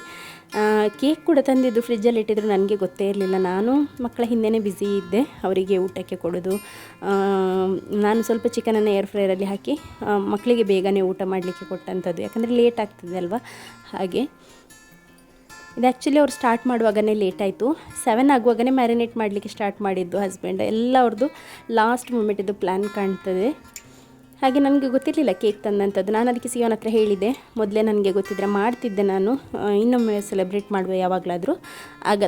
ಕೇಕ್ ಕೂಡ ತಂದಿದ್ದು ಫ್ರಿಜ್ಜಲ್ಲಿ ಇಟ್ಟಿದ್ರು, ನನಗೆ ಗೊತ್ತೇ ಇರಲಿಲ್ಲ. ನಾನು ಮಕ್ಕಳ ಹಿಂದೆನೇ ಬ್ಯುಸಿ ಇದ್ದೆ, ಅವರಿಗೆ ಊಟಕ್ಕೆ ಕೊಡೋದು. ನಾನು ಸ್ವಲ್ಪ ಚಿಕನನ್ನು ಏರ್ ಫ್ರೈರಲ್ಲಿ ಹಾಕಿ ಮಕ್ಕಳಿಗೆ ಬೇಗನೆ ಊಟ ಮಾಡಲಿಕ್ಕೆ ಕೊಟ್ಟಂಥದ್ದು ಯಾಕಂದರೆ ಲೇಟ್ ಆಗ್ತದೆ ಅಲ್ವಾ? ಹಾಗೆ. ಇದು ಆ್ಯಕ್ಚುಲಿ ಅವ್ರು ಸ್ಟಾರ್ಟ್ ಮಾಡುವಾಗನೇ ಲೇಟ್ ಆಯಿತು. ಸೆವೆನ್ ಆಗುವಾಗನೇ ಮ್ಯಾರಿನೇಟ್ ಮಾಡಲಿಕ್ಕೆ ಸ್ಟಾರ್ಟ್ ಮಾಡಿದ್ದು ಹಸ್ಬೆಂಡ್ ಎಲ್ಲ ಅವ್ರದ್ದು ಲಾಸ್ಟ್ ಮೂಮೆಂಟಿದ್ದು ಪ್ಲ್ಯಾನ್ ಕಾಣ್ತದೆ. ಹಾಗೆ ನನಗೆ ಗೊತ್ತಿರಲಿಲ್ಲ ಕೇಕ್ ತಂದಂಥದ್ದು. ನಾನು ಅದಕ್ಕೆ ಸಿಯೋನ್ ಹತ್ರ ಹೇಳಿದೆ ಮೊದಲೇ ನನಗೆ ಗೊತ್ತಿದ್ದರೆ ಮಾಡ್ತಿದ್ದೆ ನಾನು. ಇನ್ನೊಮ್ಮೆ ಸೆಲೆಬ್ರೇಟ್ ಮಾಡುವ ಯಾವಾಗಲಾದರೂ. ಆಗ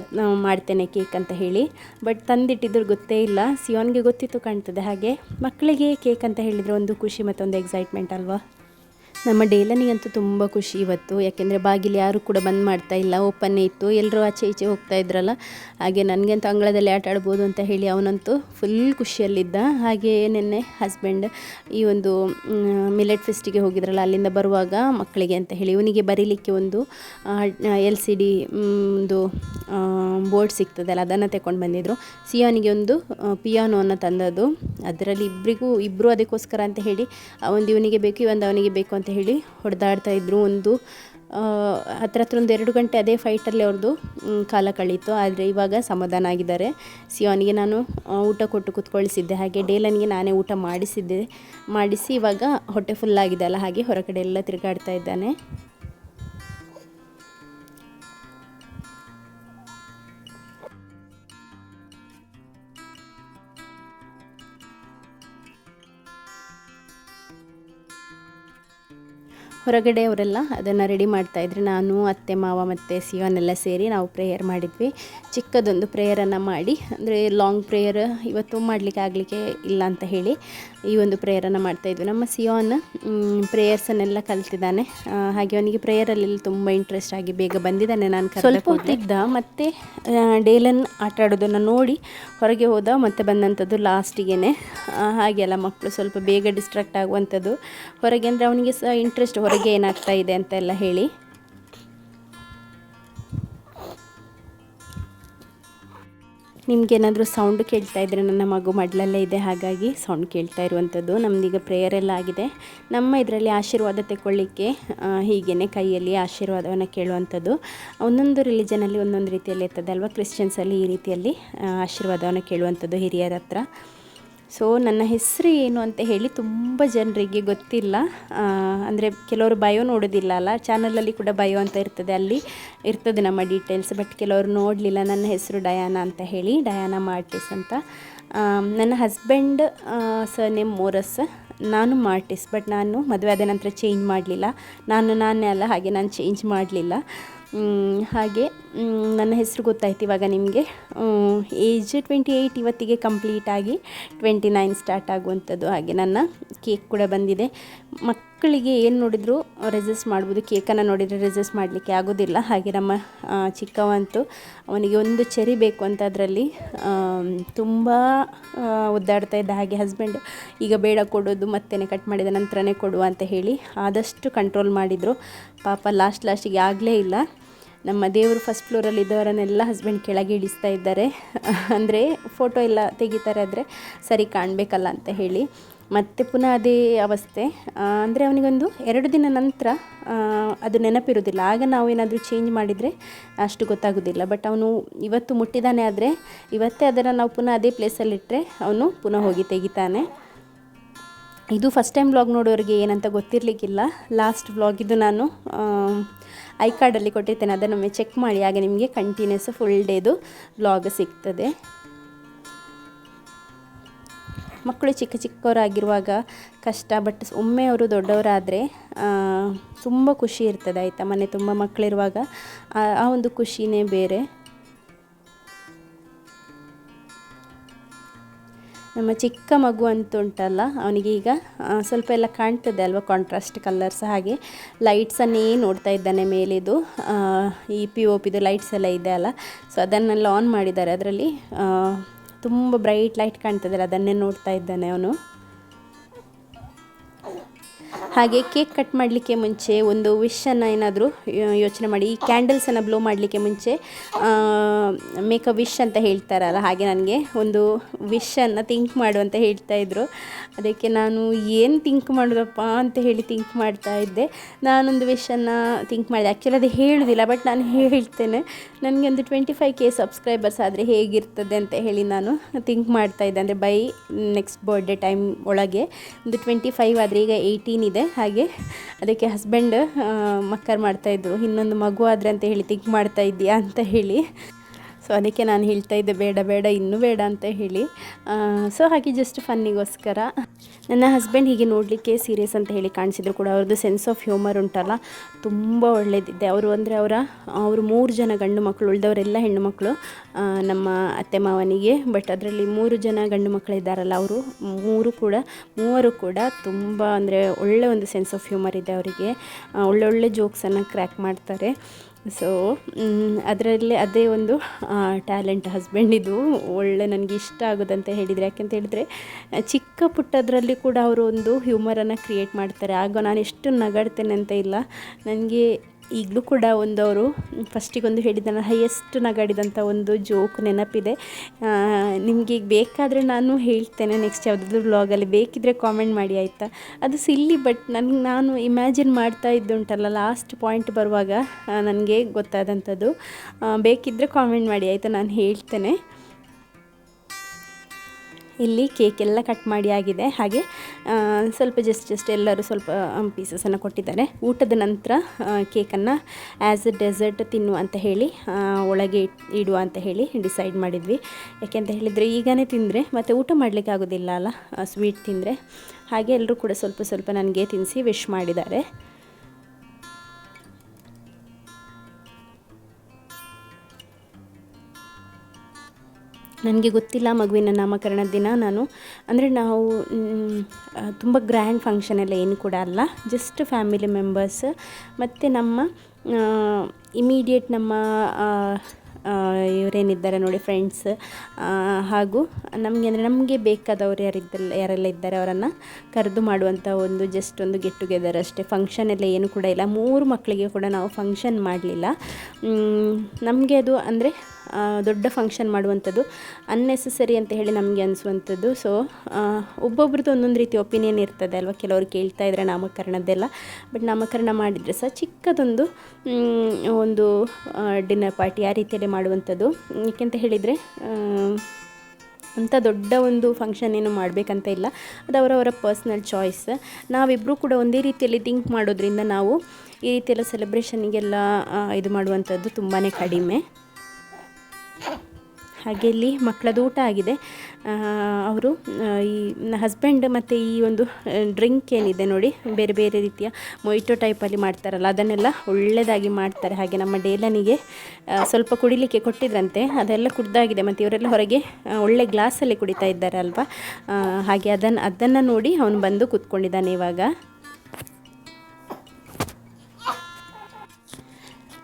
ಮಾಡ್ತೇನೆ ಕೇಕ್ ಅಂತ ಹೇಳಿ. ಬಟ್ ತಂದಿಟ್ಟಿದ್ರು ಗೊತ್ತೇ ಇಲ್ಲ. ಸಿಯೋನ್ಗೆ ಗೊತ್ತಿತ್ತು ಕಾಣ್ತದೆ ಹಾಗೆ. ಮಕ್ಕಳಿಗೆ ಕೇಕ್ ಅಂತ ಹೇಳಿದರೆ ಒಂದು ಖುಷಿ ಮತ್ತೊಂದು ಎಕ್ಸೈಟ್ಮೆಂಟ್ ಅಲ್ವಾ? ನಮ್ಮ ಡೇಲನಿಗಂತೂ ತುಂಬ ಖುಷಿ ಇವತ್ತು. ಯಾಕೆಂದರೆ ಬಾಗಿಲು ಯಾರು ಕೂಡ ಬಂದ್ ಮಾಡ್ತಾ ಇಲ್ಲ. ಓಪನ್ನೇ ಇತ್ತು. ಎಲ್ಲರೂ ಆಚೆ ಈಚೆ ಹೋಗ್ತಾ ಇದ್ರಲ್ಲ. ಹಾಗೆ ನನಗಂತೂ ಅಂಗಳದಲ್ಲಿ ಆಟ ಆಡ್ಬೋದು ಅಂತ ಹೇಳಿ ಅವನಂತೂ ಫುಲ್ ಖುಷಿಯಲ್ಲಿದ್ದ. ಹಾಗೆ ನಿನ್ನೆ ಹಸ್ಬೆಂಡ್ ಈ ಒಂದು ಮಿಲೆಟ್ ಫೆಸ್ಟಿಗೆ ಹೋಗಿದ್ರಲ್ಲ, ಅಲ್ಲಿಂದ ಬರುವಾಗ ಮಕ್ಕಳಿಗೆ ಅಂತ ಹೇಳಿ. ಇವನಿಗೆ ಬರೀಲಿಕ್ಕೆ ಒಂದು ಎಲ್ ಸಿ ಡಿ ಒಂದು ಬೋರ್ಡ್ ಸಿಗ್ತದಲ್ಲ, ಅದನ್ನು ತಗೊಂಡು ಬಂದಿದ್ದರು ಸಿಯೋನಿಗೆ ಒಂದು ಪಿಯಾನೋವನ್ನು ತಂದದ್ದು. ಅದರಲ್ಲಿ ಇಬ್ಬರಿಗೂ ಇಬ್ಬರು ಅದಕ್ಕೋಸ್ಕರ ಅಂತ ಹೇಳಿ ಒಂದು ಇವನಿಗೆ ಬೇಕು, ಇವೊಂದು ಅವನಿಗೆ ಬೇಕು ಅಂತ ಹೇಳಿ ಹೊಡೆದಾಡ್ತಾ ಇದ್ರು ಒಂದು ಹತ್ರ ಹತ್ರ ಒಂದು ಎರಡು ಗಂಟೆ ಅದೇ ಫೈಟಲ್ಲಿ ಅವ್ರದ್ದು ಕಾಲ ಕಳೀತು. ಆದರೆ ಇವಾಗ ಸಮಾಧಾನ ಆಗಿದ್ದಾರೆ. ಸಿಯೋನಿಗೆ ನಾನು ಊಟ ಕೊಟ್ಟು ಕುತ್ಕೊಳಿಸಿದ್ದೆ. ಹಾಗೆ ಡೇಲನಿಗೆ ನಾನೇ ಊಟ ಮಾಡಿಸಿದ್ದೆ, ಮಾಡಿಸಿ ಇವಾಗ ಹೊಟ್ಟೆ ಫುಲ್ ಆಗಿದೆ ಅಲ್ಲ, ಹಾಗೆ ಹೊರಗಡೆ ಎಲ್ಲ ತಿರುಗಾಡ್ತಾ ಇದ್ದಾನೆ. ಹೊರಗಡೆ ಅವರೆಲ್ಲ ಅದನ್ನು ರೆಡಿ ಮಾಡ್ತಾಯಿದ್ರು ನಾನು, ಅತ್ತೆ, ಮಾವ ಮತ್ತು ಸಿಯೋನೆಲ್ಲ ಸೇರಿ ನಾವು ಪ್ರೇಯರ್ ಮಾಡಿದ್ವಿ. ಚಿಕ್ಕದೊಂದು ಪ್ರೇಯರನ್ನು ಮಾಡಿ, ಅಂದರೆ ಲಾಂಗ್ ಪ್ರೇಯರ್ ಇವತ್ತು ಮಾಡಲಿಕ್ಕೆ ಆಗಲಿಕ್ಕೆ ಇಲ್ಲ ಅಂತ ಹೇಳಿ. ಈ ಒಂದು ಪ್ರೇಯರನ್ನು ಮಾಡ್ತಾಯಿದ್ವಿ ನಮ್ಮ ಸಿಯೋನ್ ಪ್ರೇಯರ್ಸನ್ನೆಲ್ಲ ಕಲ್ತಿದ್ದಾನೆ. ಹಾಗೆ ಅವನಿಗೆ ಪ್ರೇಯರಲ್ಲಿ ತುಂಬ ಇಂಟ್ರೆಸ್ಟ್ ಆಗಿ ಬೇಗ ಬಂದಿದ್ದಾನೆ. ನಾನು ಸ್ವಲ್ಪ ಹೊತ್ತಿದ್ದ ಮತ್ತು ಡೇಲನ್ ಆಟ ಆಡೋದನ್ನು ನೋಡಿ ಹೊರಗೆ ಹೋದ ಮತ್ತೆ ಬಂದಂಥದ್ದು ಲಾಸ್ಟಿಗೆ ಹಾಗೆಲ್ಲ ಮಕ್ಕಳು ಸ್ವಲ್ಪ ಬೇಗ ಡಿಸ್ಟ್ರಾಕ್ಟ್ ಆಗುವಂಥದ್ದು. ಹೊರಗೆ ಅಂದರೆ ಅವನಿಗೆ ಸಹ ಇಂಟ್ರೆಸ್ಟ್ ಹೊರಗೆ ಏನಾಗ್ತಾ ಇದೆ ಅಂತೆಲ್ಲ ಹೇಳಿ. ನಿಮಗೇನಾದರೂ ಸೌಂಡ್ ಕೇಳ್ತಾ ಇದ್ದರೆ ನನ್ನ ಮಗು ಮಡ್ಲಲ್ಲೇ ಇದೆ, ಹಾಗಾಗಿ ಸೌಂಡ್ ಕೇಳ್ತಾ ಇರುವಂಥದ್ದು ನಮ್ಮದೀಗ ಪ್ರೇಯರ್ ಎಲ್ಲ ಆಗಿದೆ. ನಮ್ಮ ಇದರಲ್ಲಿ ಆಶೀರ್ವಾದ ತಗೊಳ್ಳಿಕ್ಕೆ ಹೀಗೇ ಕೈಯಲ್ಲಿ ಆಶೀರ್ವಾದವನ್ನು ಕೇಳುವಂಥದ್ದು ಒಂದೊಂದು ರಿಲಿಜನಲ್ಲಿ ಒಂದೊಂದು ರೀತಿಯಲ್ಲಿ ಇರ್ತದೆ ಅಲ್ವಾ? ಕ್ರಿಶ್ಚಿಯನ್ಸಲ್ಲಿ ಈ ರೀತಿಯಲ್ಲಿ ಆಶೀರ್ವಾದವನ್ನು ಕೇಳುವಂಥದ್ದು ಹಿರಿಯರ ಹತ್ರ. ಸೊ ನನ್ನ ಹೆಸರು ಏನು ಅಂತ ಹೇಳಿ ತುಂಬ ಜನರಿಗೆ ಗೊತ್ತಿಲ್ಲ. ಅಂದರೆ ಕೆಲವರು ಬಯೋ ನೋಡೋದಿಲ್ಲ ಅಲ್ಲ? ಚಾನಲಲ್ಲಿ ಕೂಡ ಬಯೋ ಅಂತ ಇರ್ತದೆ. ಅಲ್ಲಿ ಇರ್ತದೆ ನಮ್ಮ ಡೀಟೇಲ್ಸ್ ಬಟ್ ಕೆಲವರು ನೋಡಲಿಲ್ಲ. ನನ್ನ ಹೆಸರು ಡಯಾನ ಅಂತ ಹೇಳಿ, ಡಯಾನ ಮಾರ್ಟಿಸ್ ಅಂತ. ನನ್ನ ಹಸ್ಬೆಂಡ್ ಸರ್ ನೇಮ್ ಮೋರಸ್. ನಾನು ಮಾರ್ಟಿಸ್ ಬಟ್ ನಾನು ಮದುವೆ ಆದ ನಂತರ ಚೇಂಜ್ ಮಾಡಲಿಲ್ಲ. ನಾನು, ನಾನೇ ಅಲ್ಲ, ಹಾಗೆ ನಾನು ಚೇಂಜ್ ಮಾಡಲಿಲ್ಲ. ಹಾಗೆ ನನ್ನ ಹೆಸರು ಗೊತ್ತಾಯ್ತು ಇವಾಗ ನಿಮಗೆ. ಏಜ್ ಟ್ವೆಂಟಿ ಏಯ್ಟ್ ಇವತ್ತಿಗೆ ಕಂಪ್ಲೀಟ್ ಆಗಿ ಟ್ವೆಂಟಿ ನೈನ್ ಸ್ಟಾರ್ಟ್ ಆಗುವಂಥದ್ದು ಹಾಗೆ ನನ್ನ ಕೇಕ್ ಕೂಡ ಬಂದಿದೆ. ಮಕ್ಕಳಿಗೆ ಏನು ನೋಡಿದರೂ ರೆಸಿಸ್ಟ್ ಮಾಡ್ಬೋದು. ಕೇಕನ್ನು ನೋಡಿದರೆ ರೆಸಿಸ್ಟ್ ಮಾಡಲಿಕ್ಕೆ ಆಗೋದಿಲ್ಲ. ಹಾಗೆ ನಮ್ಮ ಚಿಕ್ಕವಂತೂ ಅವನಿಗೆ ಒಂದು ಚೆರಿ ಬೇಕು ಅಂತ ಅದರಲ್ಲಿ ತುಂಬ ಒದ್ದಾಡ್ತಾ ಇದ್ದ ಹಾಗೆ ಹಸ್ಬೆಂಡ್ ಈಗ ಬೇಡ ಕೊಡೋದು, ಮತ್ತೇನೆ ಕಟ್ ಮಾಡಿದ ನಂತರನೇ ಕೊಡುವ ಅಂತ ಹೇಳಿ ಆದಷ್ಟು ಕಂಟ್ರೋಲ್ ಮಾಡಿದರು. ಪಾಪ ಲಾಸ್ಟ್ ಲಾಸ್ಟಿಗೆ ಆಗಲೇ ಇಲ್ಲ. ನಮ್ಮ ದೇವರು ಫಸ್ಟ್ ಫ್ಲೋರಲ್ಲಿ ಇದ್ದವರನ್ನೆಲ್ಲ ಹಸ್ಬೆಂಡ್ ಕೆಳಗೆ ಇಳಿಸ್ತಾ ಇದ್ದಾರೆ. ಅಂದರೆ ಫೋಟೋ ಎಲ್ಲ ತೆಗಿತಾರೆ ಆದರೆ ಸರಿ ಕಾಣಬೇಕಲ್ಲ ಅಂತ ಹೇಳಿ. ಮತ್ತೆ ಪುನಃ ಅದೇ ಅವಸ್ಥೆ. ಅಂದರೆ ಅವನಿಗೊಂದು ಎರಡು ದಿನ ನಂತರ ಅದು ನೆನಪಿರೋದಿಲ್ಲ. ಆಗ ನಾವು ಏನಾದರೂ ಚೇಂಜ್ ಮಾಡಿದರೆ ಅಷ್ಟು ಗೊತ್ತಾಗೋದಿಲ್ಲ. ಬಟ್ ಅವನು ಇವತ್ತು ಮುಟ್ಟಿದ್ದಾನೆ ಆದರೆ ಇವತ್ತೇ ಅದನ್ನು ನಾವು ಪುನಃ ಅದೇ ಪ್ಲೇಸಲ್ಲಿಟ್ಟರೆ ಅವನು ಪುನಃ ಹೋಗಿ ತೆಗಿತಾನೆ. ಇದು ಫಸ್ಟ್ ಟೈಮ್ ವ್ಲಾಗ್ ನೋಡೋರಿಗೆ ಏನಂತ ಗೊತ್ತಿರಲಿಕ್ಕಿಲ್ಲ. ಲಾಸ್ಟ್ ವ್ಲಾಗ್ ಇದು ನಾನು ಐ ಕಾರ್ಡಲ್ಲಿ ಕೊಟ್ಟಿರ್ತೇನೆ. ಅದನ್ನೊಮ್ಮೆ ಚೆಕ್ ಮಾಡಿ ಆಗ ನಿಮಗೆ ಕಂಟಿನ್ಯೂಸ್ ಫುಲ್ ಡೇದು ವ್ಲಾಗ್ ಸಿಗ್ತದೆ. ಮಕ್ಕಳು ಚಿಕ್ಕ ಚಿಕ್ಕವರಾಗಿರುವಾಗ ಕಷ್ಟ ಬಟ್ ಒಮ್ಮೆ ಅವರು ದೊಡ್ಡವರಾದರೆ ತುಂಬ ಖುಷಿ ಇರ್ತದೆ, ಆಯಿತಾ? ಮನೆ ತುಂಬ ಮಕ್ಕಳಿರುವಾಗ ಆ ಒಂದು ಖುಷಿನೇ ಬೇರೆ. ನಮ್ಮ ಚಿಕ್ಕ ಮಗು ಅಂತ ಉಂಟಲ್ಲ ಅವನಿಗೆ ಈಗ ಸ್ವಲ್ಪ ಎಲ್ಲ ಕಾಣ್ತದೆ ಅಲ್ವಾ ಕಾಂಟ್ರಾಸ್ಟ್ ಕಲರ್ಸ್ ಹಾಗೆ. ಲೈಟ್ಸನ್ನೇ ನೋಡ್ತಾ ಇದ್ದಾನೆ ಮೇಲಿದು. ಈ ಪಿ ಒ ಪಿದು ಲೈಟ್ಸ್ ಎಲ್ಲ ಇದೆ ಅಲ್ಲ. ಸೊ ಅದನ್ನೆಲ್ಲ ಆನ್ ಮಾಡಿದ್ದಾರೆ. ಅದರಲ್ಲಿ ತುಂಬ ಬ್ರೈಟ್ ಲೈಟ್ ಕಾಣ್ತದಲ್ಲ ಅದನ್ನೇ ನೋಡ್ತಾ ಇದ್ದಾನೆ ಅವನು. ಹಾಗೆ ಕೇಕ್ ಕಟ್ ಮಾಡಲಿಕ್ಕೆ ಮುಂಚೆ ಒಂದು ವಿಶನ್ನು ಏನಾದರೂ ಯೋಚನೆ ಮಾಡಿ. ಈ ಕ್ಯಾಂಡಲ್ಸನ್ನು ಬ್ಲೋ ಮಾಡಲಿಕ್ಕೆ ಮುಂಚೆ ಮೇಕ್ ಅ ವಿಶ್ ಅಂತ ಹೇಳ್ತಾರಲ್ಲ, ಹಾಗೆ ನನಗೆ ಒಂದು ವಿಶನ್ನು ಥಿಂಕ್ ಮಾಡು ಅಂತ ಹೇಳ್ತಾ ಇದ್ರು. ಅದಕ್ಕೆ ನಾನು ಏನು ಥಿಂಕ್ ಮಾಡೋದಪ್ಪ ಅಂತ ಹೇಳಿ ಥಿಂಕ್ ಮಾಡ್ತಾ ಇದ್ದೆ. ನಾನೊಂದು ವಿಶನ್ನು ಥಿಂಕ್ ಮಾಡಿದೆ. ಆ್ಯಕ್ಚುಲಿ ಅದು ಹೇಳೋದಿಲ್ಲ ಬಟ್ ನಾನು ಹೇಳ್ತೇನೆ. ನನಗೆ ಒಂದು ಟ್ವೆಂಟಿ ಫೈವ್ ಕೆ ಸಬ್ಸ್ಕ್ರೈಬರ್ಸ್ ಆದರೆ ಹೇಗಿರ್ತದೆ ಅಂತ ಹೇಳಿ ನಾನು ಥಿಂಕ್ ಮಾಡ್ತಾ ಇದ್ದೆ. ಅಂದರೆ ಬೈ ನೆಕ್ಸ್ಟ್ ಬರ್ಡೇ ಟೈಮ್ ಒಳಗೆ ಒಂದು ಟ್ವೆಂಟಿ ಫೈವ್ ಆದರೆ ಈಗ ಏಯ್ಟೀನ್ ಇದೆ ಹಾಗೆ ಅದಕ್ಕೆ ಹಸ್ಬೆಂಡ್ ಮಕ್ಕರ್ ಮಾಡ್ತಾಯಿದ್ರು ಇನ್ನೊಂದು ಮಗು ಆದರೆ ಅಂತ ಹೇಳಿ ತಿಂಕ್ ಮಾಡ್ತಾ ಇದ್ದೀಯಾ ಅಂತ ಹೇಳಿ. ಸೊ ಅದಕ್ಕೆ ನಾನು ಹೇಳ್ತಾ ಇದ್ದೆ, ಬೇಡ ಬೇಡ, ಇನ್ನೂ ಬೇಡ ಅಂತ ಹೇಳಿ. ಸೊ ಹಾಗೆ ಜಸ್ಟ್ ಫನ್ನಿಗೋಸ್ಕರ ನನ್ನ ಹಸ್ಬೆಂಡ್ ಹೀಗೆ ನೋಡಲಿಕ್ಕೆ ಸೀರಿಯಸ್ ಅಂತ ಹೇಳಿ ಕಾಣಿಸಿದ್ರು ಕೂಡ. ಅವ್ರದ್ದು ಸೆನ್ಸ್ ಆಫ್ ಹ್ಯೂಮರ್ ಉಂಟಲ್ಲ, ತುಂಬ ಒಳ್ಳೆಯದಿದೆ ಅವರು ಅಂದರೆ ಅವರ, ಅವರು ಮೂರು ಜನ ಗಂಡು ಮಕ್ಕಳು ಉಳಿದವರೆಲ್ಲ ಹೆಣ್ಣು ಮಕ್ಕಳು ನಮ್ಮ ಅತ್ತೆ ಮಾವನಿಗೆ. ಬಟ್ ಅದರಲ್ಲಿ ಮೂರು ಜನ ಗಂಡು ಮಕ್ಕಳಿದ್ದಾರಲ್ಲ ಅವರು, ಮೂರು ಕೂಡ, ಮೂವರು ಕೂಡ ತುಂಬ ಅಂದರೆ ಒಳ್ಳೆ ಒಂದು ಸೆನ್ಸ್ ಆಫ್ ಹ್ಯೂಮರ್ ಇದೆ ಅವರಿಗೆ. ಒಳ್ಳೊಳ್ಳೆ ಜೋಕ್ಸನ್ನು ಕ್ರ್ಯಾಕ್ ಮಾಡ್ತಾರೆ. ಸೊ ಅದರಲ್ಲಿ ಅದೇ ಒಂದು ಟ್ಯಾಲೆಂಟ್ ಹಸ್ಬೆಂಡಿದು ಒಳ್ಳೆ ನನಗೆ ಇಷ್ಟ ಆಗೋದಂತ ಹೇಳಿದರೆ. ಯಾಕೆಂತ ಹೇಳಿದರೆ, ಚಿಕ್ಕ ಪುಟ್ಟದರಲ್ಲಿ ಕೂಡ ಅವರು ಒಂದು ಹ್ಯೂಮರನ್ನು ಕ್ರಿಯೇಟ್ ಮಾಡ್ತಾರೆ. ಆಗ ನಾನು ಎಷ್ಟು ನಗಾಡ್ತೇನೆ ಅಂತ ಇಲ್ಲ. ನನಗೆ ಈಗಲೂ ಕೂಡ ಒಂದು ಅವರು ಫಸ್ಟಿಗೊಂದು ಹೇಳಿದ ಹೈಯೆಸ್ಟ್ ನಗಾಡಿದಂಥ ಒಂದು ಜೋಕ್ ನೆನಪಿದೆ. ನಿಮಗೆ ಈಗ ಬೇಕಾದರೆ ನಾನು ಹೇಳ್ತೇನೆ ನೆಕ್ಸ್ಟ್ ಯಾವುದಾದ್ರೂ ವ್ಲಾಗಲ್ಲಿ ಬೇಕಿದ್ರೆ ಕಾಮೆಂಟ್ ಮಾಡಿ, ಆಯಿತಾ? ಅದು ಸಿಲ್ಲಿ ಬಟ್ ನನಗೆ ನಾನು ಇಮ್ಯಾಜಿನ್ ಮಾಡ್ತಾ ಇದ್ದುಂಟಲ್ಲ ಲಾಸ್ಟ್ ಪಾಯಿಂಟ್ ಬರುವಾಗ ನನಗೆ ಗೊತ್ತಾದಂಥದ್ದು. ಬೇಕಿದ್ದರೆ ಕಾಮೆಂಟ್ ಮಾಡಿ, ಆಯಿತಾ? ನಾನು ಹೇಳ್ತೇನೆ. ಇಲ್ಲಿ ಕೇಕ್ ಎಲ್ಲ ಕಟ್ ಮಾಡಿ ಆಗಿದೆ. ಹಾಗೆ ಸ್ವಲ್ಪ ಜಸ್ಟ್ ಜಸ್ಟ್ ಎಲ್ಲರೂ ಸ್ವಲ್ಪ ಪೀಸಸನ್ನು ಕೊಟ್ಟಿದ್ದಾರೆ. ಊಟದ ನಂತರ ಕೇಕನ್ನು ಆ್ಯಸ್ ಎ ಡೆಸರ್ಟ್ ತಿನ್ನುವ ಅಂತ ಹೇಳಿ ಒಳಗೆ ಇಡುವ ಅಂತ ಹೇಳಿ ಡಿಸೈಡ್ ಮಾಡಿದ್ವಿ. ಯಾಕೆಂತ ಹೇಳಿದರೆ ಈಗನೇ ತಿಂದರೆ, ಮತ್ತು ಊಟ ಮಾಡಲಿಕ್ಕೆ ಆಗೋದಿಲ್ಲ ಅಲ್ಲ ಸ್ವೀಟ್ ತಿಂದರೆ. ಹಾಗೆ ಎಲ್ಲರೂ ಕೂಡ ಸ್ವಲ್ಪ ಸ್ವಲ್ಪ ನನಗೆ ತಿನ್ನಿಸಿ ವಿಶ್ ಮಾಡಿದ್ದಾರೆ. ನನಗೆ ಗೊತ್ತಿಲ್ಲ ಮಗುವಿನ ನಾಮಕರಣ ದಿನ ನಾನು. ಅಂದರೆ ನಾವು ತುಂಬ ಗ್ರ್ಯಾಂಡ್ ಫಂಕ್ಷನ್ ಎಲ್ಲ ಏನು ಕೂಡ ಅಲ್ಲ. ಜಸ್ಟ್ ಫ್ಯಾಮಿಲಿ ಮೆಂಬರ್ಸ್ ಮತ್ತು ನಮ್ಮ ಇಮಿಡಿಯೇಟ್ ನಮ್ಮ ಇವರೇನಿದ್ದಾರೆ ನೋಡಿ ಫ್ರೆಂಡ್ಸ್ ಹಾಗೂ ನಮಗೆ ಅಂದರೆ ನಮಗೆ ಬೇಕಾದವರು ಯಾರಿದ್ದಲ್ಲ, ಯಾರೆಲ್ಲ ಇದ್ದಾರೆ ಅವರನ್ನು ಕರೆದು ಮಾಡುವಂಥ ಒಂದು ಜಸ್ಟ್ ಒಂದು ಗೆಟ್ ಟುಗೆದರ್ ಅಷ್ಟೇ. ಫಂಕ್ಷನ್ ಎಲ್ಲ ಏನು ಕೂಡ ಇಲ್ಲ. ಮೂರು ಮಕ್ಕಳಿಗೆ ಕೂಡ ನಾವು ಫಂಕ್ಷನ್ ಮಾಡಲಿಲ್ಲ. ನಮಗೆ ಅದು ಅಂದರೆ ದೊಡ್ಡ ಫಂಕ್ಷನ್ ಮಾಡುವಂಥದ್ದು ಅನ್ನೆಸೆಸರಿ ಅಂತ ಹೇಳಿ ನಮಗೆ ಅನಿಸುವಂಥದ್ದು. ಸೊ ಒಬ್ಬೊಬ್ರದ್ದು ಒಂದೊಂದು ರೀತಿ ಒಪಿನಿಯನ್ ಇರ್ತದೆ ಅಲ್ವಾ? ಕೆಲವರು ಕೇಳ್ತಾ ಇದ್ದಾರೆ ನಾಮಕರಣದ್ದೆಲ್ಲ. ಬಟ್ ನಾಮಕರಣ ಮಾಡಿದರೆ ಸಹ ಚಿಕ್ಕದೊಂದು ಒಂದು ಡಿನ್ನರ್ ಪಾರ್ಟಿ ಆ ರೀತಿಯಲ್ಲಿ ಮಾಡುವಂಥದ್ದು. ಏಕೆಂತ ಹೇಳಿದರೆ ಅಂಥ ದೊಡ್ಡ ಒಂದು ಫಂಕ್ಷನ್ ಏನು ಮಾಡಬೇಕಂತ ಇಲ್ಲ. ಅದು ಅವರವರ ಪರ್ಸ್ನಲ್ ಚಾಯ್ಸ್ ನಾವಿಬ್ಬರೂ ಕೂಡ ಒಂದೇ ರೀತಿಯಲ್ಲಿ ಥಿಂಕ್ ಮಾಡೋದ್ರಿಂದ ನಾವು ಈ ರೀತಿಯೆಲ್ಲ ಸೆಲೆಬ್ರೇಷನಿಗೆಲ್ಲ ಇದು ಮಾಡುವಂಥದ್ದು ತುಂಬಾ ಕಡಿಮೆ. ಹಾಗೆ ಇಲ್ಲಿ ಮಕ್ಕಳದ್ದು ಊಟ ಆಗಿದೆ. ಅವರು ಈ ಹಸ್ಬೆಂಡ್ ಮತ್ತು ಈ ಒಂದು ಡ್ರಿಂಕ್ ಏನಿದೆ ನೋಡಿ, ಬೇರೆ ಬೇರೆ ರೀತಿಯ ಮೊಯ್ಟೋ ಟೈಪಲ್ಲಿ ಮಾಡ್ತಾರಲ್ಲ, ಅದನ್ನೆಲ್ಲ ಒಳ್ಳೆಯದಾಗಿ ಮಾಡ್ತಾರೆ. ಹಾಗೆ ನಮ್ಮ ಡೇಲನಿಗೆ ಸ್ವಲ್ಪ ಕುಡಿಲಿಕ್ಕೆ ಕೊಟ್ಟಿದ್ರಂತೆ, ಅದೆಲ್ಲ ಕುಡ್ದಾಗಿದೆ. ಮತ್ತು ಇವರೆಲ್ಲ ಹೊರಗೆ ಒಳ್ಳೆ ಗ್ಲಾಸಲ್ಲಿ ಕುಡಿತಾ ಇದ್ದಾರೆ ಅಲ್ವಾ ಹಾಗೆ ಅದನ್ನು ಅದನ್ನು ನೋಡಿ ಅವನು ಬಂದು ಕೂತ್ಕೊಂಡಿದ್ದಾನೆ ಇವಾಗ.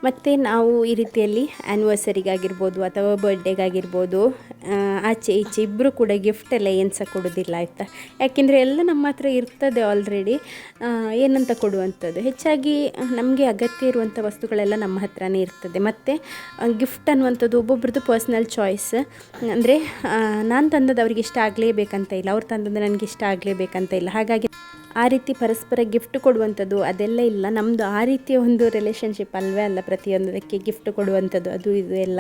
ಮತ್ತು ನಾವು ಈ ರೀತಿಯಲ್ಲಿ ಆ್ಯನಿವರ್ಸರಿಗಾಗಿರ್ಬೋದು ಅಥವಾ ಬರ್ಡೇಗಾಗಿರ್ಬೋದು ಆಚೆ ಈಚೆ ಇಬ್ಬರು ಕೂಡ ಗಿಫ್ಟ್ ಎಲ್ಲ ಏನು ಸಹ ಕೊಡೋದಿಲ್ಲ ಆಯಿತಾ? ಯಾಕೆಂದರೆ ಎಲ್ಲ ನಮ್ಮ ಹತ್ರ ಇರ್ತದೆ ಆಲ್ರೆಡಿ ಏನಂತ ಕೊಡುವಂಥದ್ದು? ಹೆಚ್ಚಾಗಿ ನಮಗೆ ಅಗತ್ಯ ಇರುವಂಥ ವಸ್ತುಗಳೆಲ್ಲ ನಮ್ಮ ಹತ್ರನೇ ಇರ್ತದೆ. ಮತ್ತು ಗಿಫ್ಟ್ ಅನ್ನುವಂಥದ್ದು ಒಬ್ಬೊಬ್ರದ್ದು ಪರ್ಸ್ನಲ್ ಚಾಯ್ಸ್ ಅಂದರೆ ನಾನು ತಂದದ್ದು ಅವ್ರಿಗೆ ಇಷ್ಟ ಆಗಲೇಬೇಕಂತ ಇಲ್ಲ. ಅವ್ರು ತಂದದ್ದು ನನಗೆ ಇಷ್ಟ ಆಗಲೇಬೇಕಂತ ಇಲ್ಲ. ಹಾಗಾಗಿ ಆ ರೀತಿ ಪರಸ್ಪರ ಗಿಫ್ಟ್ ಕೊಡುವಂಥದ್ದು ಅದೆಲ್ಲ ಇಲ್ಲ. ನಮ್ಮದು ಆ ರೀತಿಯ ಒಂದು ರಿಲೇಷನ್ಶಿಪ್ ಅಲ್ವೇ ಅಲ್ಲ ಪ್ರತಿಯೊಂದಕ್ಕೆ ಗಿಫ್ಟ್ ಕೊಡುವಂಥದ್ದು, ಅದು ಇದು ಎಲ್ಲ.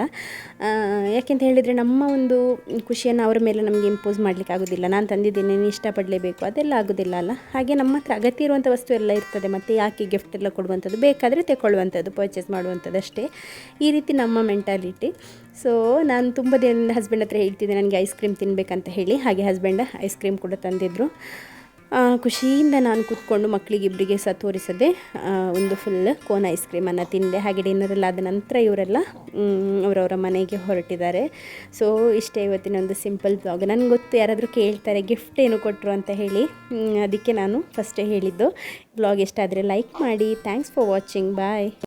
ಯಾಕೆಂತ ಹೇಳಿದರೆ ನಮ್ಮ ಒಂದು ಖುಷಿಯನ್ನು ಅವರ ಮೇಲೆ ನಮಗೆ ಇಂಪೋಸ್ ಮಾಡಲಿಕ್ಕೆ ಆಗೋದಿಲ್ಲ. ನಾನು ತಂದಿದ್ದೇನೆ, ನೀನು ಇಷ್ಟಪಡಲೇಬೇಕು, ಅದೆಲ್ಲ ಆಗೋದಿಲ್ಲ ಅಲ್ಲ. ಹಾಗೆ ನಮ್ಮ ಹತ್ರ ಅಗತ್ಯ ಇರುವಂಥ ವಸ್ತು ಎಲ್ಲ ಇರ್ತದೆ, ಮತ್ತು ಯಾಕೆ ಗಿಫ್ಟ್ ಎಲ್ಲ ಕೊಡುವಂಥದ್ದು? ಬೇಕಾದರೆ ತಗೊಳ್ಳುವಂಥದ್ದು ಪರ್ಚೇಸ್ ಮಾಡುವಂಥದ್ದು ಅಷ್ಟೇ. ಈ ರೀತಿ ನಮ್ಮ ಮೆಂಟಾಲಿಟಿ ಸೊ ನಾನು ತುಂಬ ದಿನದಿಂದ ಹಸ್ಬೆಂಡ್ ಹತ್ರ ಹೇಳ್ತಿದ್ದೆ, ನನಗೆ ಐಸ್ ಕ್ರೀಮ್ ತಿನ್ನಬೇಕಂತ ಹೇಳಿ. ಹಾಗೆ ಹಸ್ಬೆಂಡ್ ಐಸ್ ಕ್ರೀಮ್ ಕೂಡ ತಂದಿದ್ದರು ಖುಷಿಯಿಂದ ನಾನು ಕೂತ್ಕೊಂಡು ಮಕ್ಕಳಿಗಿಬ್ಬರಿಗೆ ಸಹ ತೋರಿಸದೆ ಒಂದು ಫುಲ್ ಕೋನ್ ಐಸ್ ಕ್ರೀಮನ್ನು ತಿಂದೆ. ಹಾಗೆ ಡಿನ್ನರೆಲ್ಲ ಆದ ನಂತರ ಇವರೆಲ್ಲ ಅವರವರ ಮನೆಗೆ ಹೊರಟಿದ್ದಾರೆ. ಸೊ ಇಷ್ಟೇ ಇವತ್ತಿನ ಒಂದು ಸಿಂಪಲ್ ಬ್ಲಾಗ್ ನನಗೆ ಗೊತ್ತು ಯಾರಾದರೂ ಕೇಳ್ತಾರೆ ಗಿಫ್ಟ್ ಏನು ಕೊಟ್ಟರು ಅಂತ ಹೇಳಿ. ಅದಕ್ಕೆ ನಾನು ಫಸ್ಟೇ ಹೇಳಿದ್ದು. ಬ್ಲಾಗ್ ಎಷ್ಟಾದರೆ ಲೈಕ್ ಮಾಡಿ. Thanks for watching bye